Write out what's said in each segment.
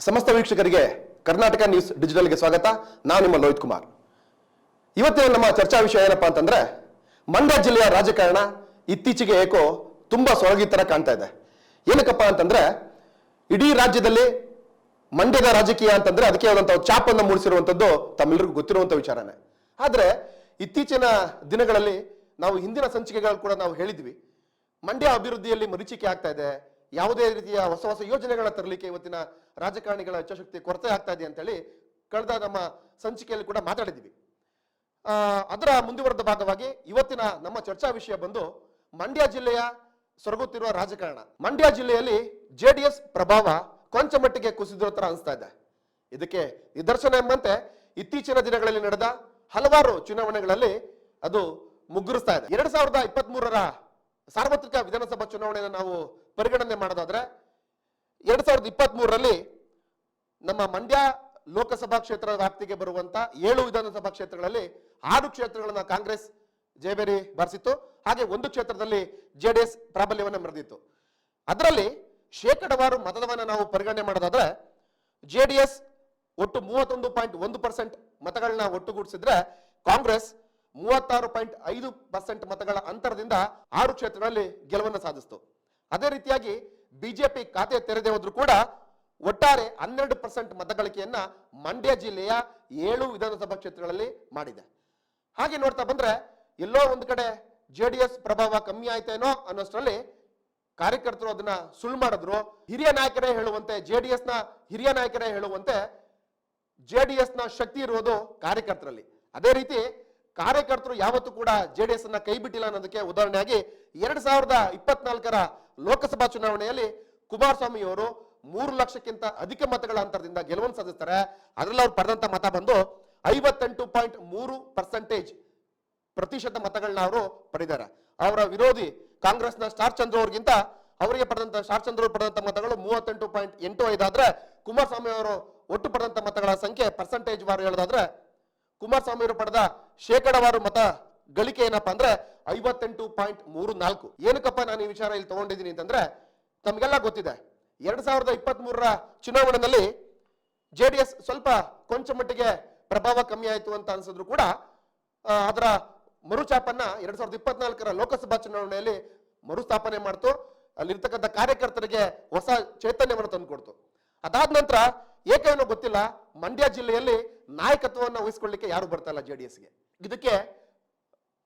ಸಮಸ್ತ ವೀಕ್ಷಕರಿಗೆ ಕರ್ನಾಟಕ ನ್ಯೂಸ್ ಡಿಜಿಟಲ್ಗೆ ಸ್ವಾಗತ. ನಾನು ನಿಮ್ಮ ಲೋಹಿತ್ ಕುಮಾರ್. ಇವತ್ತಿನ ನಮ್ಮ ಚರ್ಚಾ ವಿಷಯ ಏನಪ್ಪಾ ಅಂತಂದ್ರೆ, ಮಂಡ್ಯ ಜಿಲ್ಲೆಯ ರಾಜಕಾರಣ ಇತ್ತೀಚೆಗೆ ಏಕೋ ತುಂಬಾ ಸೊರಗಿ ತರ ಕಾಣ್ತಾ ಇದೆ. ಏನಕ್ಕಪ್ಪ ಅಂತಂದ್ರೆ, ಇಡೀ ರಾಜ್ಯದಲ್ಲಿ ಮಂಡ್ಯದ ರಾಜಕೀಯ ಅಂತಂದ್ರೆ ಅದಕ್ಕೆ ಆದಂತಹ ಚಾಪನ್ನು ಮೂಡಿಸಿರುವಂತದ್ದು ತಮ್ಮೆಲ್ಲರಿಗೂ ಗೊತ್ತಿರುವಂತ ವಿಚಾರನೇ. ಆದ್ರೆ, ಇತ್ತೀಚಿನ ದಿನಗಳಲ್ಲಿ ನಾವು ಹಿಂದಿನ ಸಂಚಿಕೆಗಳು ಕೂಡ ನಾವು ಹೇಳಿದ್ವಿ. ಮಂಡ್ಯ ಅಭಿವೃದ್ಧಿಯಲ್ಲಿ ಮರೀಚಿಕೆ ಆಗ್ತಾ ಇದೆ. ಯಾವುದೇ ರೀತಿಯ ಹೊಸ ಹೊಸ ಯೋಜನೆಗಳ ತರಲಿಕ್ಕೆ ಇವತ್ತಿನ ರಾಜಕಾರಣಿಗಳ ಇಚ್ಛಾಶಕ್ತಿ ಕೊರತೆ ಆಗ್ತಾ ಇದೆ ಅಂತೇಳಿ ಕಳೆದ ನಮ್ಮ ಸಂಚಿಕೆಯಲ್ಲಿ ಕೂಡ ಮಾತಾಡಿದ್ದೀವಿ. ಅದರ ಮುಂದುವರೆದ ಭಾಗವಾಗಿ ಇವತ್ತಿನ ನಮ್ಮ ಚರ್ಚಾ ವಿಷಯ ಬಂದು ಮಂಡ್ಯ ಜಿಲ್ಲೆಯ ಸೊರಗುತ್ತಿರುವ ರಾಜಕಾರಣ. ಮಂಡ್ಯ ಜಿಲ್ಲೆಯಲ್ಲಿ ಜೆ ಪ್ರಭಾವ ಕೊಂಚ ಮಟ್ಟಿಗೆ ಕುಸಿದಿರೋ ತರ ಅನಿಸ್ತಾ ಇದೆ. ಇದಕ್ಕೆ ನಿದರ್ಶನ ಎಂಬಂತೆ ಇತ್ತೀಚಿನ ದಿನಗಳಲ್ಲಿ ನಡೆದ ಹಲವಾರು ಚುನಾವಣೆಗಳಲ್ಲಿ ಅದು ಮುಗ್ಗುರಿಸ್ತಾ ಇದೆ. ಎರಡ್ ಸಾವಿರದ ಇಪ್ಪತ್ತ್ ಸಾರ್ವತ್ರಿಕ ವಿಧಾನಸಭಾ ಚುನಾವಣೆಯನ್ನು ನಾವು ಪರಿಗಣನೆ ಮಾಡೋದಾದ್ರೆ ಎರಡ್ ಸಾವಿರದ ಇಪ್ಪತ್ತ್ ಮೂರರಲ್ಲಿ ನಮ್ಮ ಮಂಡ್ಯ ಲೋಕಸಭಾ ಕ್ಷೇತ್ರ ವ್ಯಾಪ್ತಿಗೆ ಬರುವಂತ ಏಳು ವಿಧಾನಸಭಾ ಕ್ಷೇತ್ರಗಳಲ್ಲಿ ಆರು ಕ್ಷೇತ್ರಗಳನ್ನ ಕಾಂಗ್ರೆಸ್ ಜಯಬೇರಿ ಬಾರಿಸಿತ್ತು. ಹಾಗೆ ಒಂದು ಕ್ಷೇತ್ರದಲ್ಲಿ ಜೆಡಿಎಸ್ ಪ್ರಾಬಲ್ಯವನ್ನು ಮೆರೆದಿತ್ತು. ಅದರಲ್ಲಿ ಶೇಕಡವಾರು ಮತದವನ್ನು ನಾವು ಪರಿಗಣನೆ ಮಾಡೋದಾದ್ರೆ ಜೆ ಡಿ ಎಸ್ ಒಟ್ಟು ಮೂವತ್ತೊಂದು ಪಾಯಿಂಟ್ ಒಂದು ಪರ್ಸೆಂಟ್ ಮತಗಳನ್ನ ಒಟ್ಟುಗೂಡಿಸಿದ್ರೆ ಕಾಂಗ್ರೆಸ್ ಮೂವತ್ತಾರು ಪಾಯಿಂಟ್ ಐದು ಪರ್ಸೆಂಟ್ ಮತಗಳ ಅಂತರದಿಂದ ಆರು ಕ್ಷೇತ್ರಗಳಲ್ಲಿ ಗೆಲುವನ್ನು ಸಾಧಿಸಿತು. ಅದೇ ರೀತಿಯಾಗಿ ಬಿಜೆಪಿ ಖಾತೆ ತೆರೆದೇ ಹೋದ್ರೂ ಕೂಡ ಒಟ್ಟಾರೆ ಹನ್ನೆರಡು ಪರ್ಸೆಂಟ್ ಮತಗಳಿಕೆಯನ್ನ ಮಂಡ್ಯ ಜಿಲ್ಲೆಯ ಏಳು ವಿಧಾನಸಭಾ ಕ್ಷೇತ್ರಗಳಲ್ಲಿ ಮಾಡಿದೆ. ಹಾಗೆ ನೋಡ್ತಾ ಬಂದ್ರೆ ಎಲ್ಲೋ ಒಂದು ಕಡೆ ಜೆ ಡಿ ಎಸ್ ಪ್ರಭಾವ ಕಮ್ಮಿ ಆಯ್ತೇನೋ ಅನ್ನೋಷ್ಟರಲ್ಲಿ ಕಾರ್ಯಕರ್ತರು ಅದನ್ನ ಸುಳ್ಳು ಮಾಡಿದ್ರು. ಹಿರಿಯ ನಾಯಕರೇ ಹೇಳುವಂತೆ ಜೆ ಡಿ ನ ಹಿರಿಯ ನಾಯಕರೇ ಹೇಳುವಂತೆ ಜೆ ಡಿ ನ ಶಕ್ತಿ ಇರುವುದು ಕಾರ್ಯಕರ್ತರಲ್ಲಿ. ಅದೇ ರೀತಿ ಕಾರ್ಯಕರ್ತರು ಯಾವತ್ತೂ ಕೂಡ ಜೆ ಡಿ ಎಸ್ ಅನ್ನ ಕೈ ಬಿಟ್ಟಿಲ್ಲ ಅನ್ನೋದಕ್ಕೆ ಉದಾಹರಣೆಯಾಗಿ ಎರಡ್ ಸಾವಿರದ ಇಪ್ಪತ್ನಾಲ್ಕರ ಲೋಕಸಭಾ ಚುನಾವಣೆಯಲ್ಲಿ ಕುಮಾರಸ್ವಾಮಿ ಅವರು ಮೂರು ಲಕ್ಷಕ್ಕಿಂತ ಅಧಿಕ ಮತಗಳ ಅಂತರದಿಂದ ಗೆಲುವನ್ನು ಸಾಧಿಸ್ತಾರೆ. ಅದರಲ್ಲಿ ಅವ್ರು ಪಡೆದಂತ ಮತ ಬಂದು ಐವತ್ತೆಂಟು ಪಾಯಿಂಟ್ ಮೂರು ಪರ್ಸೆಂಟೇಜ್ ಪ್ರತಿಶತ ಮತಗಳನ್ನ ಅವರು ಪಡೆದಾರೆ ಅವರ ವಿರೋಧಿ ಕಾಂಗ್ರೆಸ್ನ ಸ್ಟಾರ್ ಚಂದ್ರ ಅವ್ರಿಗಿಂತ ಅವರಿಗೆ ಪಡೆದಂತ, ಸ್ಟಾರ್ ಚಂದ್ರ ಪಡೆದಂತ ಮತಗಳು ಮೂವತ್ತೆಂಟು ಪಾಯಿಂಟ್ ಎಂಟು ಐದಾದ್ರೆ ಕುಮಾರಸ್ವಾಮಿ ಅವರು ಒಟ್ಟು ಪಡೆದಂತ ಮತಗಳ ಸಂಖ್ಯೆ ಪರ್ಸೆಂಟೇಜ್ ವಾರು ಹೇಳೋದಾದ್ರೆ ಕುಮಾರಸ್ವಾಮಿ ಅವರು ಪಡೆದ ಶೇಕಡವಾರು ಮತ ಗಳಿಕೆ ಏನಪ್ಪಾ ಅಂದ್ರೆ ಐವತ್ತೆಂಟು ಪಾಯಿಂಟ್ ಮೂರು ನಾಲ್ಕು. ಏನಕ್ಕಪ್ಪ ನಾನು ಈ ವಿಚಾರ ಇಲ್ಲಿ ತಗೊಂಡಿದ್ದೀನಿ ಅಂತಂದ್ರೆ, ತಮಗೆಲ್ಲ ಗೊತ್ತಿದೆ, ಎರಡ್ ಸಾವಿರದ ಇಪ್ಪತ್ತ್ ಮೂರರ ಚುನಾವಣೆಯಲ್ಲಿ ಎಸ್ ಸ್ವಲ್ಪ ಕೊಂಚ ಮಟ್ಟಿಗೆ ಪ್ರಭಾವ ಕಮ್ಮಿ ಆಯಿತು ಅಂತ ಅನ್ಸಿದ್ರು ಕೂಡ ಅದರ ಮರುಚಾಪನ್ನ ಎರಡ್ ಸಾವಿರದ ಇಪ್ಪತ್ನಾಲ್ಕರ ಲೋಕಸಭಾ ಚುನಾವಣೆಯಲ್ಲಿ ಮರುಸ್ಥಾಪನೆ ಮಾಡ್ತು. ಅಲ್ಲಿರ್ತಕ್ಕಂಥ ಕಾರ್ಯಕರ್ತರಿಗೆ ಹೊಸ ಚೈತನ್ಯವನ್ನು ತಂದುಕೊಡ್ತು ಅದಾದ ನಂತರ ಏಕೇನೋ ಗೊತ್ತಿಲ್ಲ, ಮಂಡ್ಯ ಜಿಲ್ಲೆಯಲ್ಲಿ ನಾಯಕತ್ವವನ್ನು ವಹಿಸ್ಕೊಳ್ಳಿಕ್ಕೆ ಯಾರು ಬರ್ತಾ ಇಲ್ಲ ಜೆಡಿಎಸ್ಗೆ ಇದಕ್ಕೆ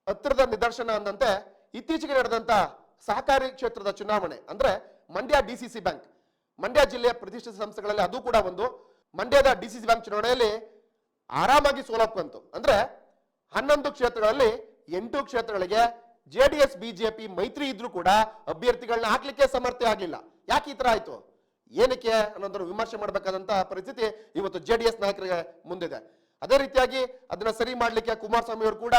ಹತ್ತಿರದ ನಿದರ್ಶನ ಅಂದಂತೆ ಇತ್ತೀಚೆಗೆ ನಡೆದಂತ ಸಹಕಾರಿ ಕ್ಷೇತ್ರದ ಚುನಾವಣೆ, ಅಂದ್ರೆ ಮಂಡ್ಯ ಡಿಸಿಸಿ ಬ್ಯಾಂಕ್. ಮಂಡ್ಯ ಜಿಲ್ಲೆಯ ಪ್ರತಿಷ್ಠಿತ ಸಂಸ್ಥೆಗಳಲ್ಲಿ ಅದು ಕೂಡ ಒಂದು. ಮಂಡ್ಯದ ಡಿಸಿಸಿ ಬ್ಯಾಂಕ್ ಚುನಾವಣೆಯಲ್ಲಿ ಆರಾಮಾಗಿ ಸೋಲಕ್ಕಂತು ಅಂದ್ರೆ ಹನ್ನೊಂದು ಕ್ಷೇತ್ರಗಳಲ್ಲಿ ಎಂಟು ಕ್ಷೇತ್ರಗಳಿಗೆ ಜೆ ಡಿ ಎಸ್ ಬಿಜೆಪಿ ಮೈತ್ರಿ ಇದ್ರೂ ಕೂಡ ಅಭ್ಯರ್ಥಿಗಳನ್ನ ಹಾಕ್ಲಿಕ್ಕೆ ಸಮರ್ಥ ಆಗಲಿಲ್ಲ. ಯಾಕೆ ಈ ತರ ಆಯ್ತು? ಏನಕ್ಕೆ ಅನ್ನೋದ್ರ ವಿಮರ್ಶೆ ಮಾಡಬೇಕಾದಂತ ಪರಿಸ್ಥಿತಿ ಇವತ್ತು ಜೆ ಡಿ ಎಸ್ ನಾಯಕರಿಗೆ ಮುಂದಿದೆ. ಅದೇ ರೀತಿಯಾಗಿ ಅದನ್ನ ಸರಿ ಮಾಡ್ಲಿಕ್ಕೆ ಕುಮಾರಸ್ವಾಮಿ ಅವರು ಕೂಡ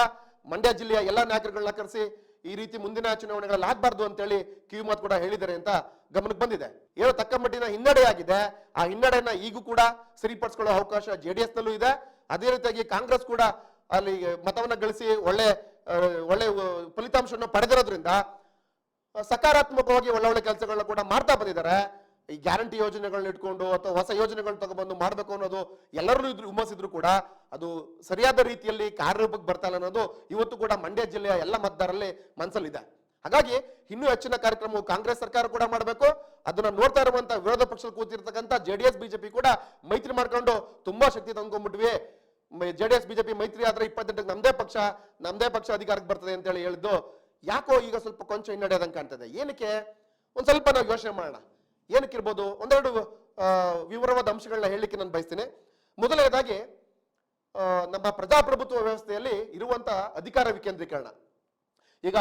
ಮಂಡ್ಯ ಜಿಲ್ಲೆಯ ಎಲ್ಲ ನಾಯಕರುಗಳನ್ನ ಕರೆಸಿ ಈ ರೀತಿ ಮುಂದಿನ ಚುನಾವಣೆಗಳಲ್ಲಿ ಆಗ್ಬಾರ್ದು ಅಂತೇಳಿ ಕಿವಿ ಮಾತು ಕೂಡ ಹೇಳಿದ್ದಾರೆ ಅಂತ ಗಮನಕ್ಕೆ ಬಂದಿದೆ. ಏನೋ ತಕ್ಕ ಮಟ್ಟಿನ ಹಿನ್ನಡೆಯಾಗಿದೆ. ಆ ಹಿನ್ನಡೆಯನ್ನ ಈಗೂ ಕೂಡ ಸರಿಪಡಿಸ್ಕೊಳ್ಳೋ ಅವಕಾಶ ಜೆ ಡಿ ಎಸ್ನಲ್ಲೂ ಇದೆ. ಅದೇ ರೀತಿಯಾಗಿ ಕಾಂಗ್ರೆಸ್ ಕೂಡ ಅಲ್ಲಿ ಮತವನ್ನ ಗಳಿಸಿ ಒಳ್ಳೆ ಒಳ್ಳೆ ಫಲಿತಾಂಶವನ್ನು ಪಡೆದಿರೋದ್ರಿಂದ ಸಕಾರಾತ್ಮಕವಾಗಿ ಒಳ್ಳೆ ಒಳ್ಳೆ ಕೆಲಸಗಳನ್ನ ಕೂಡ ಮಾಡ್ತಾ ಬಂದಿದ್ದಾರೆ. ಈ ಗ್ಯಾರಂಟಿ ಯೋಜನೆಗಳನ್ನ ಇಟ್ಕೊಂಡು ಅಥವಾ ಹೊಸ ಯೋಜನೆಗಳನ್ನ ತಗೊಬಂದು ಮಾಡಬೇಕು ಅನ್ನೋದು ಎಲ್ಲರೂ ಇದ್ರು ವಿಮರ್ಶಿದ್ರು ಕೂಡ ಅದು ಸರಿಯಾದ ರೀತಿಯಲ್ಲಿ ಕಾರ್ಯರೂಪಕ್ಕೆ ಬರ್ತಾ ಅನ್ನೋದು ಇವತ್ತು ಕೂಡ ಮಂಡ್ಯ ಜಿಲ್ಲೆಯ ಎಲ್ಲ ಮತದಾರರಲ್ಲಿ ಮನಸ್ಸಲ್ಲಿದೆ ಹಾಗಾಗಿ ಇನ್ನೂ ಹೆಚ್ಚಿನ ಕಾರ್ಯಕ್ರಮವು ಕಾಂಗ್ರೆಸ್ ಸರ್ಕಾರ ಕೂಡ ಮಾಡಬೇಕು. ಅದನ್ನ ನೋಡ್ತಾ ಇರುವಂತ ವಿರೋಧ ಪಕ್ಷದಲ್ಲಿ ಕೂತಿರ್ತಕ್ಕಂಥ ಜೆಡಿಎಸ್, ಬಿಜೆಪಿ ಕೂಡ ಮೈತ್ರಿ ಮಾಡ್ಕೊಂಡು ತುಂಬಾ ಶಕ್ತಿ ತಂದ್ಕೊಂಡ್ಬಿಟ್ವಿ. ಜೆಡಿಎಸ್, ಬಿಜೆಪಿ ಮೈತ್ರಿ ಆದ್ರೆ ಇಪ್ಪತ್ತೆಂಟಕ್ಕೆ ನಮ್ದೇ ಪಕ್ಷ ನಮ್ದೇ ಪಕ್ಷ ಅಧಿಕಾರಕ್ಕೆ ಬರ್ತದೆ ಅಂತ ಹೇಳಿ ಹೇಳಿದ್ದು. ಯಾಕೋ ಈಗ ಸ್ವಲ್ಪ ಕೊಂಚ ಹಿನ್ನಡೆದಂಗೆ ಕಾಣ್ತದೆ. ಏನಕ್ಕೆ? ಒಂದ್ ಸ್ವಲ್ಪ ನಾವು ಯೋಚನೆ ಮಾಡೋಣ. ಏನಕ್ಕಿರ್ಬೋದು? ಒಂದೆರಡು ವಿವರವಾದ ಅಂಶಗಳನ್ನ ಹೇಳಲಿಕ್ಕೆ ನಾನು ಬಯಸ್ತೇನೆ. ಮೊದಲನೇದಾಗಿ ನಮ್ಮ ಪ್ರಜಾಪ್ರಭುತ್ವ ವ್ಯವಸ್ಥೆಯಲ್ಲಿ ಇರುವಂತಹ ಅಧಿಕಾರ ವಿಕೇಂದ್ರೀಕರಣ. ಈಗ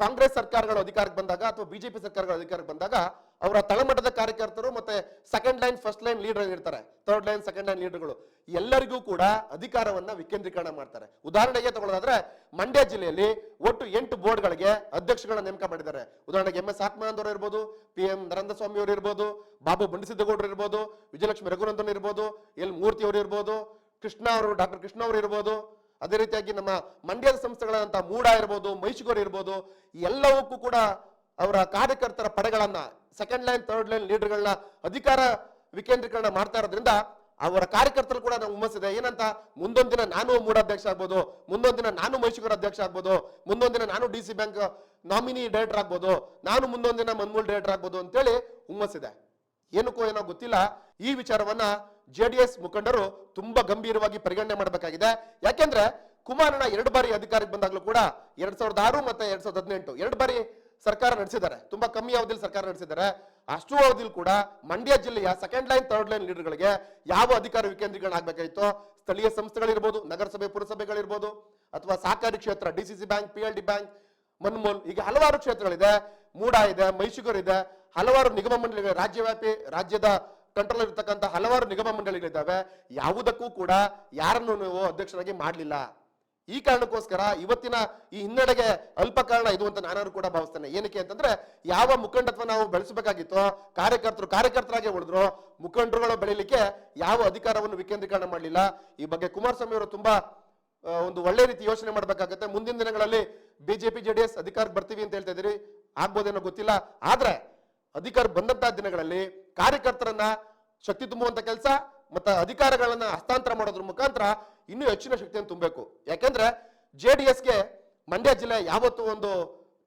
ಕಾಂಗ್ರೆಸ್ ಸರ್ಕಾರಗಳು ಅಧಿಕಾರಕ್ಕೆ ಬಂದಾಗ ಅಥವಾ ಬಿಜೆಪಿ ಸರ್ಕಾರಗಳು ಅಧಿಕಾರಕ್ಕೆ ಬಂದಾಗ ಅವರ ತಳಮಟ್ಟದ ಕಾರ್ಯಕರ್ತರು ಮತ್ತೆ second line first line leader ಇರ್ತಾರೆ. ಥರ್ಡ್ ಲೈನ್ ಸೆಕೆಂಡ್ ಲೈನ್ ಲೀಡರ್ಗಳು ಎಲ್ಲರಿಗೂ ಕೂಡ ಅಧಿಕಾರವನ್ನ ವಿಕೇಂದ್ರೀಕರಣ ಮಾಡ್ತಾರೆ. ಉದಾಹರಣೆಗೆ ತಗೊಳ್ಳೋದಾದ್ರೆ, ಮಂಡ್ಯ ಜಿಲ್ಲೆಯಲ್ಲಿ ಒಟ್ಟು ಎಂಟು ಬೋರ್ಡ್ಗಳಿಗೆ ಅಧ್ಯಕ್ಷಗಳನ್ನ ನೇಮಕ ಮಾಡಿದ್ದಾರೆ. ಉದಾಹರಣೆಗೆ ಎಂ ಎಸ್ ಆತ್ಮಾನಂದ್ ಅವರು ಇರ್ಬೋದು, ಪಿ ಎಂ ನರೇಂದ್ರ ಸ್ವಾಮಿ ಅವರು ಇರ್ಬೋದು, ಬಾಬು ಬಂಡಿಸಿದ್ದಗೌಡರು ಇರ್ಬೋದು, ವಿಜಯಲಕ್ಷ್ಮಿ ರಘುನಂದನ್ ಇರ್ಬೋದು, ಎಲ್ ಮೂರ್ತಿ ಅವರು ಇರ್ಬೋದು, ಕೃಷ್ಣ ಅವರು, ಡಾಕ್ಟರ್ ಕೃಷ್ಣ ಅವರು ಇರ್ಬೋದು, ಅದೇ ರೀತಿಯಾಗಿ ನಮ್ಮ ಮಂಡ್ಯದ ಸಂಸ್ಥೆಗಳಾದಂತಹ ಮೂಡ ಇರ್ಬೋದು, ಮೈಸೂರು ಇರ್ಬೋದು, ಎಲ್ಲವಕ್ಕೂ ಕೂಡ ಅವರ ಕಾರ್ಯಕರ್ತರ ಪಡೆಗಳನ್ನ ಸೆಕೆಂಡ್ ಲೈನ್ ಥರ್ಡ್ ಲೈನ್ ಲೀಡರ್ಗಳನ್ನ ಅಧಿಕಾರ ವಿಕೇಂದ್ರೀಕರಣ ಮಾಡ್ತಾ ಇರೋದ್ರಿಂದ ಅವರ ಕಾರ್ಯಕರ್ತರು ಕೂಡ ನಾವು ಹುಮ್ಮಸ್ಸಿದೆ. ಏನಂತ? ಮುಂದೊಂದು ದಿನ ನಾನು ಮೂಡ ಅಧ್ಯಕ್ಷ ಆಗ್ಬೋದು, ಮುಂದೊಂದು ದಿನ ನಾನು ಮೈಸೂರು ಅಧ್ಯಕ್ಷ ಆಗ್ಬೋದು, ಮುಂದೊಂದು ದಿನ ನಾನು D C bank nominee director ಆಗ್ಬೋದು, ನಾನು ಮುಂದೊಂದು ದಿನ ಮನ್ಮೂಲ್ ಡೈರೆಕ್ಟರ್ ಆಗ್ಬೋದು ಅಂತೇಳಿ ಹುಮ್ಮಸ್ಸಿದೆ. ಏನಕ್ಕೋ ಏನೋ ಗೊತ್ತಿಲ್ಲ. ಈ ವಿಚಾರವನ್ನ ಎಸ್ ಮುಖಂಡರು ತುಂಬಾ ಗಂಭೀರವಾಗಿ ಪರಿಗಣನೆ ಮಾಡಬೇಕಾಗಿದೆ. ಯಾಕೆಂದ್ರೆ ಕುಮಾರಣ್ಣ ಎರಡು ಬಾರಿ ಅಧಿಕಾರಕ್ಕೆ ಬಂದಾಗಲೂ ಕೂಡ ಎರಡ್ ಸಾವಿರದ ಆರು ಮತ್ತೆ ಎರಡ್ ಸಾವಿರದ ಹದಿನೆಂಟು, ಎರಡು ಬಾರಿ ಸರ್ಕಾರ ನಡೆಸಿದ್ದಾರೆ. ತುಂಬಾ ಕಮ್ಮಿ ಅವಧಿಯಲ್ಲಿ ಸರ್ಕಾರ ನಡೆಸಿದ್ದಾರೆ. ಅಷ್ಟು ಅವಧಿಯಲ್ಲಿ ಕೂಡ ಮಂಡ್ಯ ಜಿಲ್ಲೆಯ ಸೆಕೆಂಡ್ ಲೈನ್ ಥರ್ಡ್ ಲೈನ್ ಲೀಡರ್ಗಳಿಗೆ ಯಾವ ಅಧಿಕಾರ ವಿಕೇಂದ್ರೀಕರಣ ಆಗಬೇಕಾಯಿತು ಸ್ಥಳೀಯ ಸಂಸ್ಥೆಗಳಿರ್ಬೋದು, ನಗರಸಭೆ, ಪುರಸಭೆಗಳಿರ್ಬೋದು, ಅಥವಾ ಸಹಕಾರಿ ಕ್ಷೇತ್ರ D C C bank, P L D bank ಮನ್ಮೋಲ್ ಹೀಗೆ ಹಲವಾರು ಕ್ಷೇತ್ರಗಳಿದೆ. ಮೂಡಾ ಇದೆ, ಮೈಸೂರು ಇದೆ, ಹಲವಾರು ನಿಗಮ ಮಂಡಳಿಗಳು, ರಾಜ್ಯವ್ಯಾಪಿ, ರಾಜ್ಯದ ಕಂಟ್ರೋಲ್ ಇರತಕ್ಕಂತ ಹಲವಾರು ನಿಗಮ ಮಂಡಳಿಗಳಿದ್ದಾವೆ. ಯಾವುದಕ್ಕೂ ಕೂಡ ಯಾರನ್ನು ನೀವು ಅಧ್ಯಕ್ಷರಾಗಿ ಮಾಡಲಿಲ್ಲ. ಈ ಕಾರಣಕ್ಕೋಸ್ಕರ ಇವತ್ತಿನ ಈ ಹಿನ್ನಡೆಗೆ ಅಲ್ಪ ಕಾರಣ ಇದು ಅಂತ ನಾನು ಕೂಡ ಭಾವಿಸ್ತೇನೆ. ಏನಕ್ಕೆ ಅಂತಂದ್ರೆ ಯಾವ ಮುಖಂಡತ್ವ ನಾವು ಬೆಳೆಸಬೇಕಾಗಿತ್ತು, ಕಾರ್ಯಕರ್ತರು ಕಾರ್ಯಕರ್ತರಾಗೆ ಉಳಿದ್ರು, ಮುಖಂಡರುಗಳು ಬೆಳಿಲಿಕ್ಕೆ ಯಾವ ಅಧಿಕಾರವನ್ನು ವಿಕೇಂದ್ರೀಕರಣ ಮಾಡಲಿಲ್ಲ. ಈ ಬಗ್ಗೆ ಕುಮಾರಸ್ವಾಮಿ ಅವರು ತುಂಬಾ ಒಂದು ಒಳ್ಳೆ ರೀತಿ ಯೋಚನೆ ಮಾಡಬೇಕಾಗುತ್ತೆ. ಮುಂದಿನ ದಿನಗಳಲ್ಲಿ ಬಿಜೆಪಿ, ಜೆಡಿಎಸ್ ಅಧಿಕಾರಕ್ಕೆ ಬರ್ತೀವಿ ಅಂತ ಹೇಳ್ತಾ ಇದ್ದೀರಿ. ಆಗ್ಬೋದೇನೋ ಗೊತ್ತಿಲ್ಲ. ಆದ್ರೆ ಅಧಿಕಾರ ಬಂದಂತಹ ದಿನಗಳಲ್ಲಿ ಕಾರ್ಯಕರ್ತರನ್ನ ಶಕ್ತಿ ತುಂಬುವಂತ ಕೆಲಸ, ಮತ್ತೆ ಅಧಿಕಾರಗಳನ್ನ ಹಸ್ತಾಂತರ ಮಾಡೋದ್ರ ಮುಖಾಂತರ ಇನ್ನೂ ಹೆಚ್ಚಿನ ಶಕ್ತಿಯನ್ನು ತುಂಬಬೇಕು. ಯಾಕೆಂದ್ರೆ ಜೆಡಿಎಸ್ಗೆ ಮಂಡ್ಯ ಜಿಲ್ಲೆ ಯಾವತ್ತೂ ಒಂದು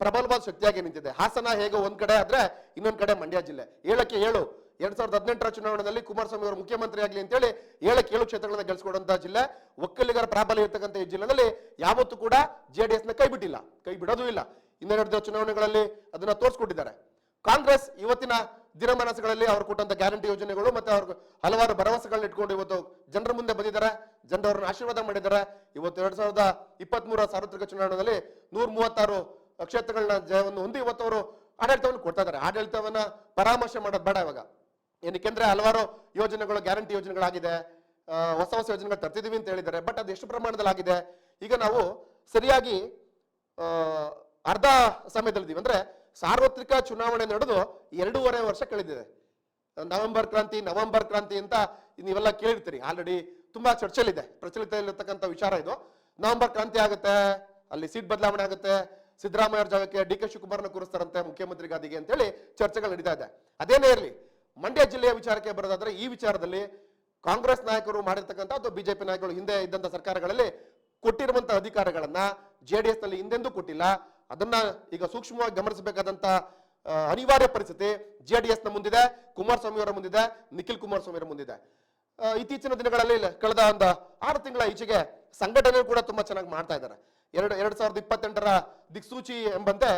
ಪ್ರಬಲವಾದ ಶಕ್ತಿಯಾಗಿ ನಿಂತಿದೆ. ಹಾಸನ ಹೇಗೆ ಒಂದ್ ಕಡೆ ಆದ್ರೆ ಇನ್ನೊಂದ್ ಕಡೆ ಮಂಡ್ಯ ಜಿಲ್ಲೆ. ಏಳಕ್ಕೆ ಏಳು. ಎರಡ್ ಸಾವಿರದ ಹದಿನೆಂಟರ ಚುನಾವಣೆಯಲ್ಲಿ ಕುಮಾರಸ್ವಾಮಿ ಅವರು ಮುಖ್ಯಮಂತ್ರಿ ಆಗಲಿ ಅಂತೇಳಿ ಏಳಕ್ಕೆ ಏಳು ಕ್ಷೇತ್ರಗಳನ್ನ ಗೆಲ್ಸ್ಕೊಡುವಂತಹ ಜಿಲ್ಲೆ. ಒಕ್ಕಲಿಗರ ಪ್ರಾಬಲ್ಯ ಇರ್ತಕ್ಕಂಥ ಈ ಜಿಲ್ಲೆಯಲ್ಲಿ ಯಾವತ್ತೂ ಕೂಡ ಜೆ ಜೆಡಿಎಸ್ನ ಕೈ ಬಿಟ್ಟಿಲ್ಲ. ಕೈ ಬಿಡೋದು ಇಲ್ಲ. ಇನ್ನೆರಡು ಚುನಾವಣೆಗಳಲ್ಲಿ ಅದನ್ನ ತೋರಿಸ್ಕೊಟ್ಟಿದ್ದಾರೆ. ಕಾಂಗ್ರೆಸ್ ಇವತ್ತಿನ ದಿನಮಾನಸಗಳಲ್ಲಿ ಅವರು ಕೊಟ್ಟಂತ ಗ್ಯಾರಂಟಿ ಯೋಜನೆಗಳು ಮತ್ತೆ ಅವ್ರಿಗೆ ಹಲವಾರು ಭರವಸೆಗಳನ್ನ ಇಟ್ಕೊಂಡು ಇವತ್ತು ಜನರ ಮುಂದೆ ಬಂದಿದ್ದಾರೆ. ಜನರವ್ರನ್ನ ಆಶೀರ್ವಾದ ಮಾಡಿದ್ದಾರೆ. ಇವತ್ತು ಎರಡ್ ಸಾವಿರದ ಇಪ್ಪತ್ತ್ ಸಾರ್ವತ್ರಿಕ ಚುನಾವಣೆಯಲ್ಲಿ ನೂರ ಮೂವತ್ತಾರು ಕ್ಷೇತ್ರಗಳನ್ನ ಜಯವನ್ನು ಹೊಂದಿ ಇವತ್ತು ಅವರು ಆಡಳಿತವನ್ನು ಕೊಡ್ತಾ ಇದ್ದಾರೆ. ಆಡಳಿತವನ್ನ ಪರಾಮರ್ಶೆ ಮಾಡೋದು ಬೇಡ ಇವಾಗ. ಏನಕ್ಕೆಂದ್ರೆ ಹಲವಾರು ಯೋಜನೆಗಳು, ಗ್ಯಾರಂಟಿ ಯೋಜನೆಗಳಾಗಿದೆ. ಹೊಸ ಹೊಸ ಯೋಜನೆಗಳು ತರ್ತಿದೀವಿ ಅಂತ ಹೇಳಿದ್ದಾರೆ. ಬಟ್ ಅದು ಎಷ್ಟು ಪ್ರಮಾಣದಲ್ಲಿ ಆಗಿದೆ ಈಗ ನಾವು ಸರಿಯಾಗಿ ಅರ್ಧ ಸಮಯದಲ್ಲಿದ್ದೀವಿ. ಅಂದ್ರೆ ಸಾರ್ವತ್ರಿಕ ಚುನಾವಣೆ ನಡೆದು ಎರಡೂವರೆ ವರ್ಷ ಕಳೆದಿದೆ. ನವೆಂಬರ್ ಕ್ರಾಂತಿ ನವೆಂಬರ್ ಕ್ರಾಂತಿ ಅಂತ ನೀವೆಲ್ಲ ಕೇಳಿರ್ತೀರಿ. ಆಲ್ರೆಡಿ ತುಂಬಾ ಚರ್ಚೆಲಿದೆ ಪ್ರಚಲಿತದಲ್ಲಿರ್ತಕ್ಕಂಥ ವಿಚಾರ ಇದು. ನವೆಂಬರ್ ಕ್ರಾಂತಿ ಆಗುತ್ತೆ, ಅಲ್ಲಿ ಸೀಟ್ ಬದಲಾವಣೆ ಆಗುತ್ತೆ. ಸಿದ್ದರಾಮಯ್ಯ ಅವ್ರ ಜಾಗಕ್ಕೆ ಡಿ ಕೆ ಶಿವಕುಮಾರ್ನ ಕೂರಿಸ್ತಾರಂತೆ ಮುಖ್ಯಮಂತ್ರಿ ಗಾದಿಗೆ ಅಂತೇಳಿ ಚರ್ಚೆಗಳು ನಡೀತಾ ಇದೆ. ಅದೇನೇ ಇರಲಿ, ಮಂಡ್ಯ ಜಿಲ್ಲೆಯ ವಿಚಾರಕ್ಕೆ ಬರೋದಾದ್ರೆ ಈ ವಿಚಾರದಲ್ಲಿ ಕಾಂಗ್ರೆಸ್ ನಾಯಕರು ಮಾಡಿರ್ತಕ್ಕಂಥ ಅಥವಾ ಬಿಜೆಪಿ ನಾಯಕರು ಹಿಂದೆ ಇದ್ದಂತ ಸರ್ಕಾರಗಳಲ್ಲಿ ಕೊಟ್ಟಿರುವಂತಹ ಅಧಿಕಾರಗಳನ್ನ ಜೆಡಿಎಸ್ನಲ್ಲಿ ಹಿಂದೆಂದೂ ಕೊಟ್ಟಿಲ್ಲ. ಅದನ್ನ ಈಗ ಸೂಕ್ಷ್ಮವಾಗಿ ಗಮನಿಸಬೇಕಾದಂತ ಅನಿವಾರ್ಯ ಪರಿಸ್ಥಿತಿ ಜೆ ಡಿ ನ ಮುಂದಿದೆ, ಕುಮಾರಸ್ವಾಮಿ ಅವರ ಮುಂದಿದೆ, ನಿಖಿಲ್ ಕುಮಾರಸ್ವಾಮಿ ಅವರ ಮುಂದಿದೆ. ಇತ್ತೀಚಿನ ದಿನಗಳಲ್ಲಿ ಕಳೆದ ಒಂದು ಆರು ತಿಂಗಳ ಈಚೆಗೆ ಸಂಘಟನೆ ಕೂಡ ತುಂಬಾ ಚೆನ್ನಾಗಿ ಮಾಡ್ತಾ ಇದ್ದಾರೆ. ಎರಡು, ಎರಡ್ ಸಾವಿರದ ಇಪ್ಪತ್ತೆಂಟರ ದಿಕ್ಸೂಚಿ ಎಂಬಂತೆ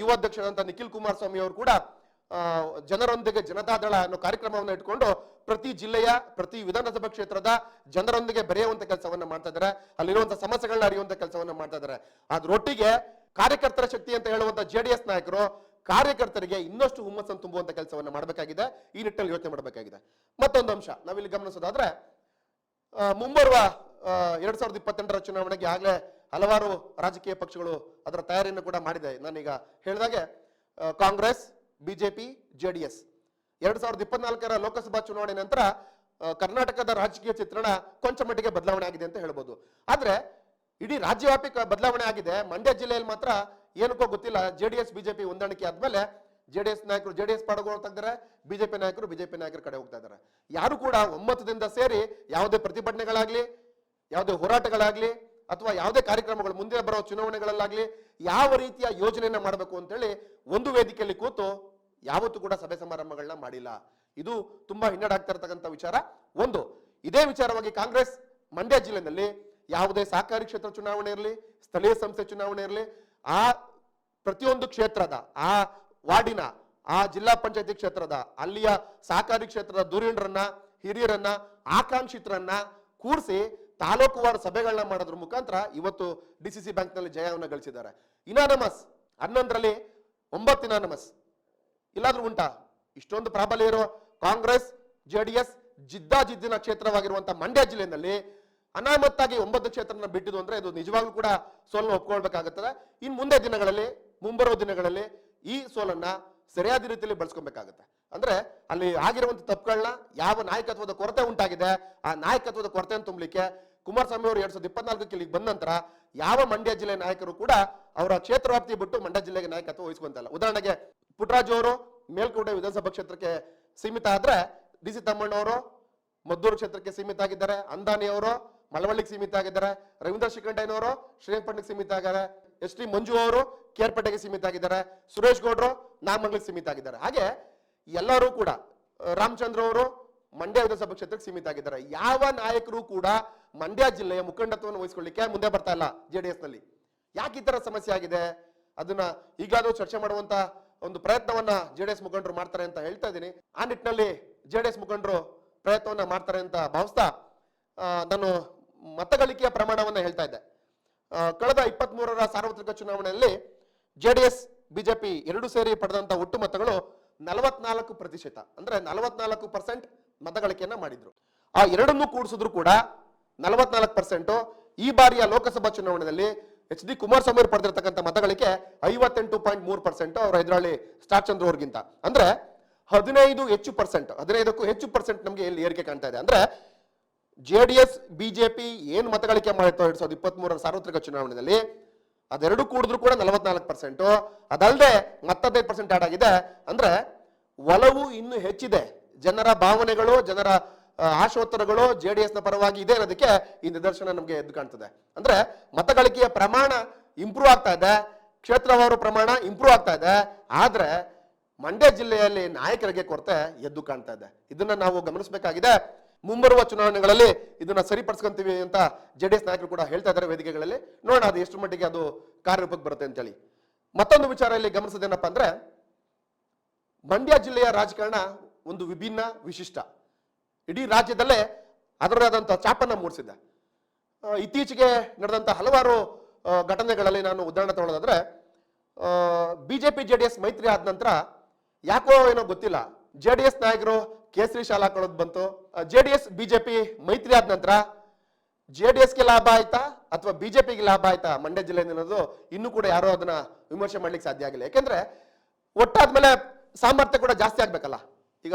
ಯುವ ಅಧ್ಯಕ್ಷರಾದಂತ ನಿಖಿಲ್ ಕುಮಾರಸ್ವಾಮಿ ಅವರು ಕೂಡ ಜನರೊಂದಿಗೆ ಜನತಾದಳ ಅನ್ನೋ ಕಾರ್ಯಕ್ರಮವನ್ನು ಇಟ್ಕೊಂಡು ಪ್ರತಿ ಜಿಲ್ಲೆಯ, ಪ್ರತಿ ವಿಧಾನಸಭಾ ಕ್ಷೇತ್ರದ ಜನರೊಂದಿಗೆ ಬೆರೆಯುವಂತ ಕೆಲಸವನ್ನ ಮಾಡ್ತಾ ಇದ್ದಾರೆ. ಅಲ್ಲಿರುವಂತಹ ಸಮಸ್ಯೆಗಳನ್ನ ಅರಿಯುವಂತ ಕೆಲಸವನ್ನ ಮಾಡ್ತಾ ಇದ್ದಾರೆ. ಅದ್ರೊಟ್ಟಿಗೆ ಕಾರ್ಯಕರ್ತರ ಶಕ್ತಿ ಅಂತ ಹೇಳುವಂತ ಜೆಡಿಎಸ್ ನಾಯಕರು ಕಾರ್ಯಕರ್ತರಿಗೆ ಇನ್ನಷ್ಟು ಹುಮ್ಮಸ್ಸನ್ನು ತುಂಬುವಂತ ಕೆಲಸವನ್ನ ಮಾಡಬೇಕಾಗಿದೆ. ಈ ನಿಟ್ಟಿನಲ್ಲಿ ಯೋಚನೆ ಮಾಡಬೇಕಾಗಿದೆ. ಮತ್ತೊಂದು ಅಂಶ ನಾವಿಲ್ಲಿ ಗಮನಿಸೋದಾದ್ರೆ ಮುಂಬರುವ ಎರಡ್ ಸಾವಿರದ ಇಪ್ಪತ್ತೆಂಟರ ಚುನಾವಣೆಗೆ ಆಗಲೇ ಹಲವಾರು ರಾಜಕೀಯ ಪಕ್ಷಗಳು ಅದರ ತಯಾರಿಯನ್ನು ಕೂಡ ಮಾಡಿದೆ. ನಾನೀಗ ಹೇಳಿದಾಗೆ ಕಾಂಗ್ರೆಸ್, ಬಿಜೆಪಿ, ಜೆಡಿಎಸ್. ಎರಡ್ ಸಾವಿರದ ಇಪ್ಪತ್ನಾಲ್ಕರ ಲೋಕಸಭಾ ಚುನಾವಣೆ ನಂತರ ಕರ್ನಾಟಕದ ರಾಜಕೀಯ ಚಿತ್ರಣ ಕೊಂಚ ಮಟ್ಟಿಗೆ ಬದಲಾವಣೆ ಆಗಿದೆ ಅಂತ ಹೇಳ್ಬೋದು. ಆದ್ರೆ ಇಡೀ ರಾಜ್ಯವ್ಯಾಪಿ ಬದಲಾವಣೆ ಆಗಿದೆ. ಮಂಡ್ಯ ಜಿಲ್ಲೆಯಲ್ಲಿ ಮಾತ್ರ ಏನಕ್ಕೋ ಗೊತ್ತಿಲ್ಲ. ಜೆ ಡಿ ಎಸ್ ಬಿಜೆಪಿ ಹೊಂದಾಣಿಕೆ ಆದ್ಮೇಲೆ ಜೆಡಿಎಸ್ ನಾಯಕರು ಜೆಡಿಎಸ್ ಎಸ್ ಹೋಗ್ತಾ ಇದ್ದಾರೆ ಬಿಜೆಪಿ ನಾಯಕರು ಬಿಜೆಪಿ ನಾಯಕರ ಕಡೆ ಹೋಗ್ತಾ ಇದ್ದಾರೆ ಯಾರು ಕೂಡ ಒಮ್ಮತದಿಂದ ಸೇರಿ ಯಾವುದೇ ಪ್ರತಿಭಟನೆಗಳಾಗ್ಲಿ, ಯಾವುದೇ ಹೋರಾಟಗಳಾಗ್ಲಿ ಅಥವಾ ಯಾವುದೇ ಕಾರ್ಯಕ್ರಮಗಳು ಮುಂದೆ ಬರೋ ಚುನಾವಣೆಗಳಲ್ಲಾಗ್ಲಿ ಯಾವ ರೀತಿಯ ಯೋಜನೆಯನ್ನ ಮಾಡಬೇಕು ಅಂತೇಳಿ ಒಂದು ವೇದಿಕೆಯಲ್ಲಿ ಕೂತು ಯಾವತ್ತೂ ಕೂಡ ಸಭೆ ಸಮಾರಂಭಗಳನ್ನ ಮಾಡಿಲ್ಲ. ಇದು ತುಂಬಾ ಹಿನ್ನಡಾಗ್ತಾ ಇರತಕ್ಕಂಥ ವಿಚಾರ. ಒಂದು, ಇದೇ ವಿಚಾರವಾಗಿ ಕಾಂಗ್ರೆಸ್ ಮಂಡ್ಯ ಜಿಲ್ಲೆನಲ್ಲಿ ಯಾವುದೇ ಸಹಕಾರಿ ಕ್ಷೇತ್ರ ಚುನಾವಣೆ ಇರಲಿ, ಸ್ಥಳೀಯ ಸಂಸ್ಥೆ ಚುನಾವಣೆ ಇರಲಿ, ಆ ಪ್ರತಿಯೊಂದು ಕ್ಷೇತ್ರದ, ಆ ವಾರ್ಡಿನ, ಆ ಜಿಲ್ಲಾ ಪಂಚಾಯತಿ ಕ್ಷೇತ್ರದ, ಅಲ್ಲಿಯ ಸಹಕಾರಿ ಕ್ಷೇತ್ರದ ಧುರೀಣರನ್ನ ಹಿರಿಯರನ್ನ, ಆಕಾಂಕ್ಷಿತರನ್ನ ಕೂರಿಸಿ ತಾಲೂಕುವಾರು ಸಭೆಗಳನ್ನ ಮಾಡೋದ್ರ ಮುಖಾಂತರ ಇವತ್ತು ಡಿ ಸಿ ಸಿ ಬ್ಯಾಂಕ್ನಲ್ಲಿ ಜಯವನ್ನು ಗಳಿಸಿದ್ದಾರೆ. ಇನಾನಮಸ್, ಹನ್ನೊಂದರಲ್ಲಿ ಒಂಬತ್ತು ಇನಾನಮಸ್. ಇಲ್ಲಾದ್ರೂ ಉಂಟಾ? ಇಷ್ಟೊಂದು ಪ್ರಾಬಲ್ಯ ಇರೋ ಕಾಂಗ್ರೆಸ್ ಜೆಡಿಎಸ್ ಜಿದ್ದಾಜಿದ್ದಿನ ಕ್ಷೇತ್ರವಾಗಿರುವಂತಹ ಮಂಡ್ಯ ಜಿಲ್ಲೆಯಲ್ಲಿ ಅನಾಮತ್ತಾಗಿ ಒಂಬತ್ತು ಕ್ಷೇತ್ರನ ಬಿಟ್ಟಿದ್ದು ಅಂದ್ರೆ ಇದು ನಿಜವಾಗ್ಲೂ ಕೂಡ ಸೋಲನ್ನು ಒಪ್ಕೊಳ್ಬೇಕಾಗುತ್ತದೆ. ಇನ್ ಮುಂದೆ ದಿನಗಳಲ್ಲಿ, ಮುಂಬರುವ ದಿನಗಳಲ್ಲಿ ಈ ಸೋಲನ್ನ ಸರಿಯಾದ ರೀತಿಯಲ್ಲಿ ಬಳಸ್ಕೊಬೇಕಾಗುತ್ತೆ ಅಂದ್ರೆ ಅಲ್ಲಿ ಆಗಿರುವಂತ ತಪ್ಪುಗಳನ್ನ ಯಾವ ನಾಯಕತ್ವದ ಕೊರತೆ ಉಂಟಾಗಿದೆ, ಆ ನಾಯಕತ್ವದ ಕೊರತೆಯನ್ನು ತುಂಬಲಿಕ್ಕೆ ಕುಮಾರಸ್ವಾಮಿ ಅವರು ಎರಡ್ ಸಾವಿರದ ಇಪ್ಪತ್ನಾಲ್ಕಕ್ಕೆ ಇಲ್ಲಿಗೆ ಬಂದ ನಂತರ ಯಾವ ಮಂಡ್ಯ ಜಿಲ್ಲೆ ನಾಯಕರು ಕೂಡ ಅವರ ಕ್ಷೇತ್ರ ವ್ಯಾಪ್ತಿ ಬಿಟ್ಟು ಮಂಡ್ಯ ಜಿಲ್ಲೆಗೆ ನಾಯಕತ್ವ ವಹಿಸ್ಕೊಂತಲ್ಲ ಉದಾಹರಣೆಗೆ ಪುಟ್ಟರಾಜು ಅವರು ಮೇಲ್ಕೋಟೆ ವಿಧಾನಸಭಾ ಕ್ಷೇತ್ರಕ್ಕೆ ಸೀಮಿತ ಆದ್ರೆ ಡಿ ಸಿ ತಮ್ಮಣ್ಣವರು ಮದ್ದೂರು ಕ್ಷೇತ್ರಕ್ಕೆ ಸೀಮಿತ ಆಗಿದ್ದಾರೆ. ಅಂದಾನಿ ಅವರು ಮಳವಳ್ಳಿಗೆ ಸೀಮಿತ ಆಗಿದ್ದಾರೆ. ರವೀಂದ್ರ ಶಿಖಂಡಯ್ಯನವರು ಶ್ರೀರಂಗಪಟ್ಟಣಕ್ಕೆ ಸೀಮಿತ ಆಗಿದ್ದಾರೆ. ಎಸ್ ಟಿ ಮಂಜು ಅವರು ಕೇರ್ಪೇಟೆಗೆ ಸೀಮಿತ ಆಗಿದ್ದಾರೆ. ಸುರೇಶ್ ಗೌಡ್ರು, ನಾಗಮಂಗಲಕ್ಕೆ ಸೀಮಿತ ಆಗಿದ್ದಾರೆ. ಹಾಗೆ ಎಲ್ಲರೂ ಕೂಡ ರಾಮಚಂದ್ರ ಅವರು ಮಂಡ್ಯ ವಿಧಾನಸಭಾ ಕ್ಷೇತ್ರಕ್ಕೆ ಸೀಮಿತ ಆಗಿದ್ದಾರೆ. ಯಾವ ನಾಯಕರು ಕೂಡ ಮಂಡ್ಯ ಜಿಲ್ಲೆಯ ಮುಖಂಡತ್ವವನ್ನು ವಹಿಸಿಕೊಳ್ಳಿಕ್ಕೆ ಮುಂದೆ ಬರ್ತಾ ಇಲ್ಲ ಜೆ ಡಿ ಎಸ್ನಲ್ಲಿ. ಯಾಕೆ ಈ ಥರ ಸಮಸ್ಯೆ ಆಗಿದೆ? ಅದನ್ನ ಈಗಾದರೂ ಚರ್ಚೆ ಮಾಡುವಂತ ಒಂದು ಪ್ರಯತ್ನವನ್ನ ಎಸ್ ಮುಖಂಡರು ಮಾಡ್ತಾರೆ ಅಂತ ಹೇಳ್ತಾ ಇದ್ದೀನಿ. ಆ ನಿಟ್ಟಿನಲ್ಲಿ ಜೆ ಡಿ ಎಸ್ ಮುಖಂಡರು ಪ್ರಯತ್ನವನ್ನ ಮಾಡ್ತಾರೆ ಅಂತ ಭಾವಿಸ್ತಾ ನಾನು ಮತಗಳಿಕೆಯ ಪ್ರಮಾಣವನ್ನು ಹೇಳ್ತಾ ಇದ್ದೆ. ಕಳೆದ ಇಪ್ಪತ್ತ್ ಮೂರರ ಸಾರ್ವತ್ರಿಕ ಚುನಾವಣೆಯಲ್ಲಿ ಜೆಡಿಎಸ್, ಬಿಜೆಪಿ ಎರಡು ಸೇರಿ ಪಡೆದಂತ ಒಟ್ಟು ಮತಗಳು ನಲವತ್ನಾಲ್ಕು ಪ್ರತಿಶತ, ಅಂದ್ರೆ ನಲವತ್ನಾಲ್ಕು ಪರ್ಸೆಂಟ್ ಮತಗಳಿಕೆಯನ್ನ ಮಾಡಿದ್ರು. ಆ ಎರಡನ್ನೂ ಕೂಡಿಸಿದ್ರು ಕೂಡ ನಲವತ್ನಾಲ್ಕು ಪರ್ಸೆಂಟ್ ಈ ಬಾರಿಯ ಲೋಕಸಭಾ ಚುನಾವಣೆಯಲ್ಲಿ ಎಚ್ ಡಿ ಕುಮಾರಸ್ವಾಮಿ ಪಡೆದಿರ್ತಕ್ಕಂಥ ಮತಗಳಿಕೆ ಐವತ್ತೆಂಟು ಪಾಯಿಂಟ್ ಮೂರು ಪರ್ಸೆಂಟ್ ಅವ್ರ ಎದುರಾಳಿ ಸ್ಟಾರ್ ಚಂದ್ರ ಅವ್ರಿಗಿಂತ. ಅಂದ್ರೆ ಹದಿನೈದು ಹೆಚ್ಚು ಪರ್ಸೆಂಟ್, ಹದಿನೈದಕ್ಕೂ ಹೆಚ್ಚು ಪರ್ಸೆಂಟ್ ನಮಗೆ ಇಲ್ಲಿ ಏರಿಕೆ ಕಾಣ್ತಾ ಇದೆ. ಅಂದ್ರೆ ಜೆಡಿಎಸ್, ಬಿಜೆಪಿ ಏನು ಮತಗಳಿಕೆ ಮಾಡಿತ್ತು ಎರಡ್ ಸಾವಿರದ ಇಪ್ಪತ್ತ್ ಮೂರರ ಸಾರ್ವತ್ರಿಕ ಚುನಾವಣೆಯಲ್ಲಿ, ಅದೆರಡು ಕೂಡಿದ್ರು ಕೂಡ ನಲವತ್ನಾಲ್ಕು ಪರ್ಸೆಂಟ್ ಅದಲ್ಲದೆ ಮತ್ತದೈದು ಪರ್ಸೆಂಟ್ ಆಡ್ ಆಗಿದೆ. ಅಂದ್ರೆ ಒಲವು ಇನ್ನು ಹೆಚ್ಚಿದೆ. ಜನರ ಭಾವನೆಗಳು, ಜನರ ಆಶೋತ್ತರಗಳು ಜೆ ಡಿ ಎಸ್ನ ಪರವಾಗಿ ಇದೆ ಅನ್ನೋದಕ್ಕೆ ಈ ನಿದರ್ಶನ ನಮಗೆ ಎದ್ದು ಕಾಣ್ತದೆ. ಅಂದ್ರೆ ಮತಗಳಿಕೆಯ ಪ್ರಮಾಣ ಇಂಪ್ರೂವ್ ಆಗ್ತಾ ಇದೆ. ಕ್ಷೇತ್ರವಾರು ಪ್ರಮಾಣ ಇಂಪ್ರೂವ್ ಆಗ್ತಾ ಇದೆ. ಆದರೆ ಮಂಡ್ಯ ಜಿಲ್ಲೆಯಲ್ಲಿ ನಾಯಕರಿಗೆ ಕೊರತೆ ಎದ್ದು ಕಾಣ್ತಾ ಇದೆ. ಇದನ್ನ ನಾವು ಗಮನಿಸಬೇಕಾಗಿದೆ. ಮುಂಬರುವ ಚುನಾವಣೆಗಳಲ್ಲಿ ಇದನ್ನ ಸರಿಪಡಿಸ್ಕೊಂತೀವಿ ಅಂತ ಜೆಡಿಎಸ್ ನಾಯಕರು ಕೂಡ ಹೇಳ್ತಾ ಇದ್ದಾರೆ ವೇದಿಕೆಗಳಲ್ಲಿ. ನೋಡೋಣ ಅದು ಎಷ್ಟು ಮಟ್ಟಿಗೆ ಅದು ಕಾರ್ಯರೂಪಕ್ಕೆ ಬರುತ್ತೆ ಅಂತೇಳಿ. ಮತ್ತೊಂದು ವಿಚಾರ ಇಲ್ಲಿ ಗಮನಿಸೋದೇನಪ್ಪ ಅಂದ್ರೆ, ಮಂಡ್ಯ ಜಿಲ್ಲೆಯ ರಾಜಕಾರಣ ಒಂದು ವಿಭಿನ್ನ ವಿಶಿಷ್ಟ. ಇಡೀ ರಾಜ್ಯದಲ್ಲೇ ಅದರದೇ ಆದಂಥ ಚಾಪನ್ನ ಮೂಡಿಸಿದೆ. ಇತ್ತೀಚೆಗೆ ನಡೆದಂಥ ಹಲವಾರು ಘಟನೆಗಳಲ್ಲಿ ನಾನು ಉದಾಹರಣೆ ತಗೊಳ್ಳೋದಾದ್ರೆ ಬಿಜೆಪಿ ಜೆ ಡಿ ಎಸ್ ಮೈತ್ರಿ ಆದ ನಂತರ ಯಾಕೋ ಏನೋ ಗೊತ್ತಿಲ್ಲ. ಜೆ ಡಿ ಎಸ್ ನಾಯಕರು ಕೇಸರಿ ಶಾಲಾ ಕೊಡೋದು ಬಂತು. ಜೆ ಡಿ ಎಸ್ ಬಿಜೆಪಿ ಮೈತ್ರಿ ಆದ ನಂತರ ಜೆ ಡಿ ಎಸ್ಗೆ ಲಾಭ ಆಯ್ತಾ ಅಥವಾ ಬಿಜೆಪಿಗೆ ಲಾಭ ಆಯ್ತಾ ಮಂಡ್ಯ ಜಿಲ್ಲೆ ಅನ್ನೋದು ಇನ್ನೂ ಕೂಡ ಯಾರೋ ಅದನ್ನ ವಿಮರ್ಶೆ ಮಾಡ್ಲಿಕ್ಕೆ ಸಾಧ್ಯ ಆಗಿಲ್ಲ. ಯಾಕೆಂದ್ರೆ ಒಟ್ಟಾದ್ಮೇಲೆ ಸಾಮರ್ಥ್ಯ ಕೂಡ ಜಾಸ್ತಿ ಆಗ್ಬೇಕಲ್ಲ. ಈಗ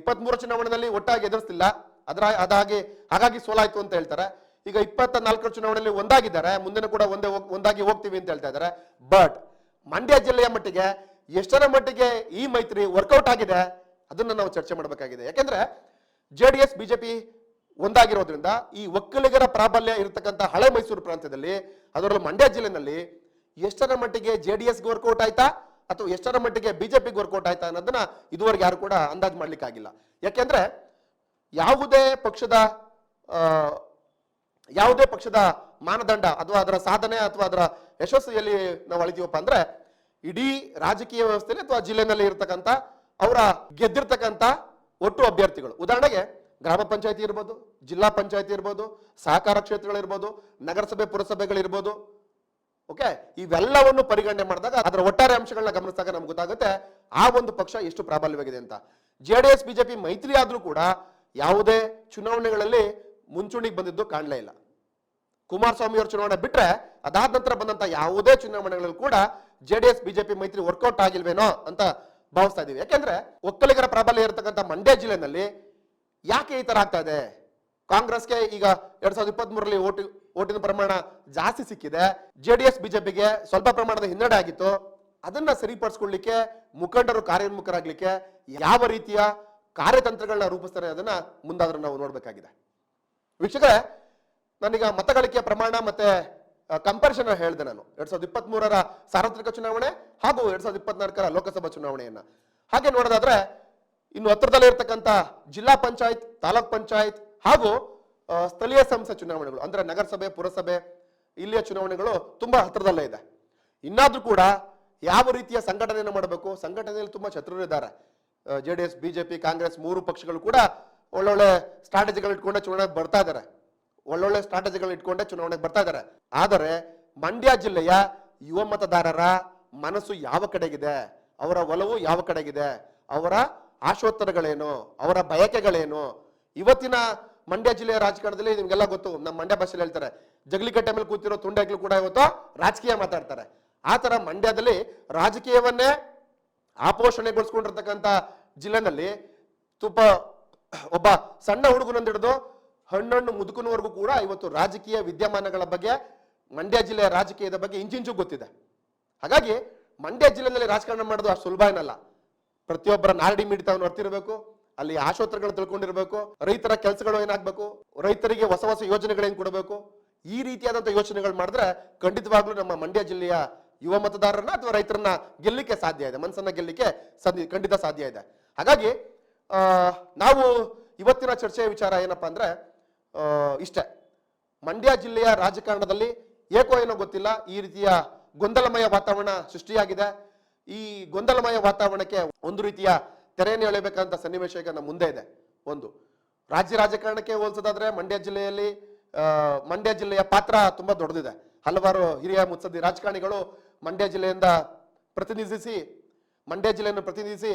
ಇಪ್ಪತ್ತ್ ಮೂರು ಚುನಾವಣೆಯಲ್ಲಿ ಒಟ್ಟಾಗಿ ಎದುರಿಸ್ತಿಲ್ಲ. ಅದರ, ಅದಾಗಿ, ಹಾಗಾಗಿ ಸೋಲಾಯ್ತು ಅಂತ ಹೇಳ್ತಾರೆ. ಈಗ ಇಪ್ಪತ್ತ ನಾಲ್ಕರ ಚುನಾವಣೆಯಲ್ಲಿ ಒಂದಾಗಿದ್ದಾರೆ. ಮುಂದಿನ ಕೂಡ ಒಂದೇ ಒಂದಾಗಿ ಹೋಗ್ತೀವಿ ಅಂತ ಹೇಳ್ತಾ ಇದ್ದಾರೆ. ಬಟ್ ಮಂಡ್ಯ ಜಿಲ್ಲೆಯ ಮಟ್ಟಿಗೆ ಎಷ್ಟರ ಮಟ್ಟಿಗೆ ಈ ಮೈತ್ರಿ ವರ್ಕೌಟ್ ಆಗಿದೆ ಅದನ್ನ ನಾವು ಚರ್ಚೆ ಮಾಡಬೇಕಾಗಿದೆ. ಯಾಕೆಂದ್ರೆ ಜೆ ಡಿ ಎಸ್ ಬಿಜೆಪಿ ಒಂದಾಗಿರೋದ್ರಿಂದ ಈ ಒಕ್ಕಲಿಗರ ಪ್ರಾಬಲ್ಯ ಇರತಕ್ಕಂಥ ಹಳೆ ಮೈಸೂರು ಪ್ರಾಂತ್ಯದಲ್ಲಿ, ಅದರಲ್ಲೂ ಮಂಡ್ಯ ಜಿಲ್ಲೆನಲ್ಲಿ ಎಷ್ಟರ ಮಟ್ಟಿಗೆ ಜೆ ಡಿ ಎಸ್ಗೆ ವರ್ಕೌಟ್ ಆಯ್ತಾ ಅಥವಾ ಎಷ್ಟರ ಮಟ್ಟಿಗೆ ಬಿಜೆಪಿಗೆ ವರ್ಕೌಟ್ ಆಯ್ತಾ ಅನ್ನೋದನ್ನ ಇದುವರೆಗೆ ಯಾರು ಕೂಡ ಅಂದಾಜು ಮಾಡ್ಲಿಕ್ಕಾಗಿಲ್ಲ. ಯಾಕೆಂದ್ರೆ ಯಾವುದೇ ಪಕ್ಷದ ಯಾವುದೇ ಪಕ್ಷದ ಮಾನದಂಡ ಅಥವಾ ಅದರ ಸಾಧನೆ ಅಥವಾ ಅದರ ಯಶಸ್ಸಿಯಲ್ಲಿ ನಾವು ಅಳಿದೀವಪ್ಪ ಅಂದ್ರೆ ಇಡೀ ರಾಜಕೀಯ ವ್ಯವಸ್ಥೆಯಲ್ಲಿ ಅಥವಾ ಜಿಲ್ಲೆನಲ್ಲಿ ಇರತಕ್ಕಂತ ಅವರ ಗೆದ್ದಿರ್ತಕ್ಕಂಥ ಒಟ್ಟು ಅಭ್ಯರ್ಥಿಗಳು. ಉದಾಹರಣೆಗೆ ಗ್ರಾಮ ಪಂಚಾಯತಿ ಇರ್ಬೋದು, ಜಿಲ್ಲಾ ಪಂಚಾಯತಿ ಇರ್ಬೋದು, ಸಹಕಾರ ಕ್ಷೇತ್ರಗಳಿರ್ಬೋದು, ನಗರಸಭೆ, ಪುರಸಭೆಗಳಿರ್ಬೋದು. ಓಕೆ? ಇವೆಲ್ಲವನ್ನು ಪರಿಗಣನೆ ಮಾಡಿದಾಗ ಅದರ ಒಟ್ಟಾರೆ ಅಂಶಗಳನ್ನ ಗಮನಿಸಿದಾಗ ನಮ್ಗೆ ಗೊತ್ತಾಗುತ್ತೆ ಆ ಒಂದು ಪಕ್ಷ ಎಷ್ಟು ಪ್ರಾಬಲ್ಯವಾಗಿದೆ ಅಂತ. ಜೆ ಡಿ ಎಸ್ ಬಿಜೆಪಿ ಮೈತ್ರಿ ಆದರೂ ಕೂಡ ಯಾವುದೇ ಚುನಾವಣೆಗಳಲ್ಲಿ ಮುಂಚೂಣಿಗೆ ಬಂದಿದ್ದು ಕಾಣಲೇ ಇಲ್ಲ. ಕುಮಾರಸ್ವಾಮಿ ಅವರ ಚುನಾವಣೆ ಬಿಟ್ರೆ ಅದಾದ ನಂತರ ಬಂದಂತ ಯಾವುದೇ ಚುನಾವಣೆಗಳಲ್ಲಿ ಕೂಡ ಜೆ ಡಿ ಎಸ್ ಬಿಜೆಪಿ ಮೈತ್ರಿ ವರ್ಕೌಟ್ ಆಗಿಲ್ವೇನೋ ಅಂತ ಭಾವಿಸ್ತಾ ಇದ್ದೀವಿ. ಯಾಕೆಂದ್ರೆ ಒಕ್ಕಲಿಗರ ಪ್ರಾಬಲ್ಯ ಇರತಕ್ಕಂಥ ಮಂಡ್ಯ ಜಿಲ್ಲೆನಲ್ಲಿ ಯಾಕೆ ಈ ತರ ಆಗ್ತಾ ಇದೆ? ಕಾಂಗ್ರೆಸ್ಗೆ ಈಗ ಎರಡ್ ಸಾವಿರದ ಇಪ್ಪತ್ತ್ ಮೂರರಲ್ಲಿ ಓಟು, ಓಟಿನ ಪ್ರಮಾಣ ಜಾಸ್ತಿ ಸಿಕ್ಕಿದೆ. ಜೆ ಡಿ ಎಸ್ ಬಿಜೆಪಿಗೆ ಸ್ವಲ್ಪ ಪ್ರಮಾಣದ ಹಿನ್ನಡೆ ಆಗಿತ್ತು. ಅದನ್ನ ಸರಿಪಡಿಸ್ಕೊಳ್ಳಿಕ್ಕೆ ಮುಖಂಡರು ಕಾರ್ಯೋನ್ಮುಖರಾಗ್ಲಿಕ್ಕೆ ಯಾವ ರೀತಿಯ ಕಾರ್ಯತಂತ್ರಗಳನ್ನ ರೂಪಿಸ್ತಾರೆ ಅದನ್ನ ಮುಂದಾದ್ರೂ ನಾವು ನೋಡಬೇಕಾಗಿದೆ. ವೀಕ್ಷಕರೇ, ನಾನೀಗ ಮತಗಳಿಕೆಯ ಪ್ರಮಾಣ ಮತ್ತೆ ಕಂಪಾರಿಸನ್ ಹೇಳಿದೆ ನಾನು. ಎರಡ್ ಸಾವಿರದ ಇಪ್ಪತ್ತ್ ಮೂರರ ಸಾರ್ವತ್ರಿಕ ಚುನಾವಣೆ ಹಾಗೂ ಎರಡ್ ಸಾವಿರದ ಇಪ್ಪತ್ನಾಲ್ಕರ ಲೋಕಸಭಾ ಚುನಾವಣೆಯನ್ನ. ಹಾಗೆ ನೋಡೋದಾದ್ರೆ, ಇನ್ನು ಹತ್ರದಲ್ಲಿ ಇರ್ತಕ್ಕಂಥ ಜಿಲ್ಲಾ ಪಂಚಾಯತ್, ತಾಲೂಕ್ ಪಂಚಾಯತ್ ಹಾಗೂ ಸ್ಥಳೀಯ ಸಂಸ್ಥೆ ಚುನಾವಣೆಗಳು, ಅಂದ್ರೆ ನಗರಸಭೆ, ಪುರಸಭೆ, ಇಲ್ಲಿಯ ಚುನಾವಣೆಗಳು ತುಂಬಾ ಹತ್ತಿರದಲ್ಲೇ ಇದೆ. ಇನ್ನಾದ್ರೂ ಕೂಡ ಯಾವ ರೀತಿಯ ಸಂಘಟನೆಯನ್ನು ಮಾಡಬೇಕು? ಸಂಘಟನೆಯಲ್ಲಿ ತುಂಬಾ ಶತ್ರುಗಳಿದ್ದಾರೆ J D S BJP Congress ಮೂರು ಪಕ್ಷಗಳು ಕೂಡ ಒಳ್ಳೊಳ್ಳೆ ಸ್ಟ್ರಾಟಜಿಗಳು ಇಟ್ಕೊಂಡೆ ಚುನಾವಣೆ ಬರ್ತಾ ಇದ್ದಾರೆ ಒಳ್ಳೊಳ್ಳೆ ಸ್ಟ್ರಾಟಜಿಗಳು ಇಟ್ಕೊಂಡೇ ಚುನಾವಣೆಗೆ ಬರ್ತಾ ಇದ್ದಾರೆ. ಆದರೆ ಮಂಡ್ಯ ಜಿಲ್ಲೆಯ ಯುವ ಮತದಾರರ ಮನಸ್ಸು ಯಾವ ಕಡೆಗಿದೆ? ಅವರ ಒಲವು ಯಾವ ಕಡೆಗಿದೆ? ಅವರ ಆಶೋತ್ತರಗಳೇನು? ಅವರ ಬಯಕೆಗಳೇನು? ಇವತ್ತಿನ ಮಂಡ್ಯ ಜಿಲ್ಲೆಯ ರಾಜಕಾರಣದಲ್ಲಿ ನಿಮ್ಗೆಲ್ಲ ಗೊತ್ತು ನಮ್ಮ ಮಂಡ್ಯ ಭಾಷೆಯಲ್ಲಿ ಹೇಳ್ತಾರೆ, ಜಗಲಿಕಟ್ಟೆ ಮೇಲೆ ಕೂತಿರೋ ತುಂಡೆಗಳು ಕೂಡ ಇವತ್ತು ರಾಜಕೀಯ ಮಾತಾಡ್ತಾರೆ. ಆ ಥರ ಮಂಡ್ಯದಲ್ಲಿ ರಾಜಕೀಯವನ್ನೇ ಆಪೋಷಣೆಗೊಳಿಸ್ಕೊಂಡಿರ್ತಕ್ಕಂಥ ಜಿಲ್ಲೆನಲ್ಲಿ ತುಪ್ಪ, ಒಬ್ಬ ಸಣ್ಣ ಹುಡುಗನಂದು ಹಿಡಿದು ಹಣ್ಣಣ್ಣು ಮುದುಕನವರೆಗೂ ಕೂಡ ಇವತ್ತು ರಾಜಕೀಯ ವಿದ್ಯಮಾನಗಳ ಬಗ್ಗೆ, ಮಂಡ್ಯ ಜಿಲ್ಲೆಯ ರಾಜಕೀಯದ ಬಗ್ಗೆ ಇಂಚಿಂಚು ಗೊತ್ತಿದೆ. ಹಾಗಾಗಿ ಮಂಡ್ಯ ಜಿಲ್ಲೆಯಲ್ಲಿ ರಾಜಕಾರಣ ಮಾಡೋದು ಅಷ್ಟು ಸುಲಭ ಏನಲ್ಲ. ಪ್ರತಿಯೊಬ್ಬರ ನಾರಡಿ ಮಿಡಿತವನ್ನು ಅರ್ತಿರಬೇಕು ಅಲ್ಲಿ ಆಶೋತ್ತರಗಳು ತಿಳ್ಕೊಂಡಿರಬೇಕು, ರೈತರ ಕೆಲಸಗಳು ಏನಾಗಬೇಕು, ರೈತರಿಗೆ ಹೊಸ ಹೊಸ ಯೋಜನೆಗಳೇನು ಕೊಡಬೇಕು, ಈ ರೀತಿಯಾದಂಥ ಯೋಚನೆಗಳು ಮಾಡಿದ್ರೆ ಖಂಡಿತವಾಗ್ಲೂ ನಮ್ಮ ಮಂಡ್ಯ ಜಿಲ್ಲೆಯ ಯುವ ಮತದಾರರನ್ನ ಅಥವಾ ರೈತರನ್ನ ಗೆಲ್ಲಲಿಕ್ಕೆ ಸಾಧ್ಯ ಇದೆ, ಮನಸ್ಸನ್ನ ಗೆಲ್ಲಲಿಕ್ಕೆ ಸಾಧ್ಯ, ಖಂಡಿತ ಸಾಧ್ಯ ಇದೆ. ಹಾಗಾಗಿ ನಾವು ಇವತ್ತಿನ ಚರ್ಚೆಯ ವಿಚಾರ ಏನಪ್ಪಾ ಅಂದ್ರೆ ಇಷ್ಟೇ. ಮಂಡ್ಯ ಜಿಲ್ಲೆಯ ರಾಜಕಾರಣದಲ್ಲಿ ಏಕೋ ಏನೋ ಗೊತ್ತಿಲ್ಲ, ಈ ರೀತಿಯ ಗೊಂದಲಮಯ ವಾತಾವರಣ ಸೃಷ್ಟಿಯಾಗಿದೆ. ಈ ಗೊಂದಲಮಯ ವಾತಾವರಣಕ್ಕೆ ಒಂದು ರೀತಿಯ ತೆರೆಯನ್ನು ಎಳೆಯಬೇಕಂತ ಸನ್ನಿವೇಶ ಈಗ ನಮ್ಮ ಮುಂದೆ ಇದೆ. ಒಂದು, ರಾಜ್ಯ ರಾಜಕಾರಣಕ್ಕೆ ಹೋಲಿಸೋದಾದ್ರೆ ಮಂಡ್ಯ ಜಿಲ್ಲೆಯಲ್ಲಿ ಮಂಡ್ಯ ಜಿಲ್ಲೆಯ ಪಾತ್ರ ತುಂಬಾ ದೊಡ್ಡದಿದೆ. ಹಲವಾರು ಹಿರಿಯ ಮುತ್ಸದ್ದಿ ರಾಜಕಾರಣಿಗಳು ಮಂಡ್ಯ ಜಿಲ್ಲೆಯಿಂದ ಪ್ರತಿನಿಧಿಸಿ, ಮಂಡ್ಯ ಜಿಲ್ಲೆಯನ್ನು ಪ್ರತಿನಿಧಿಸಿ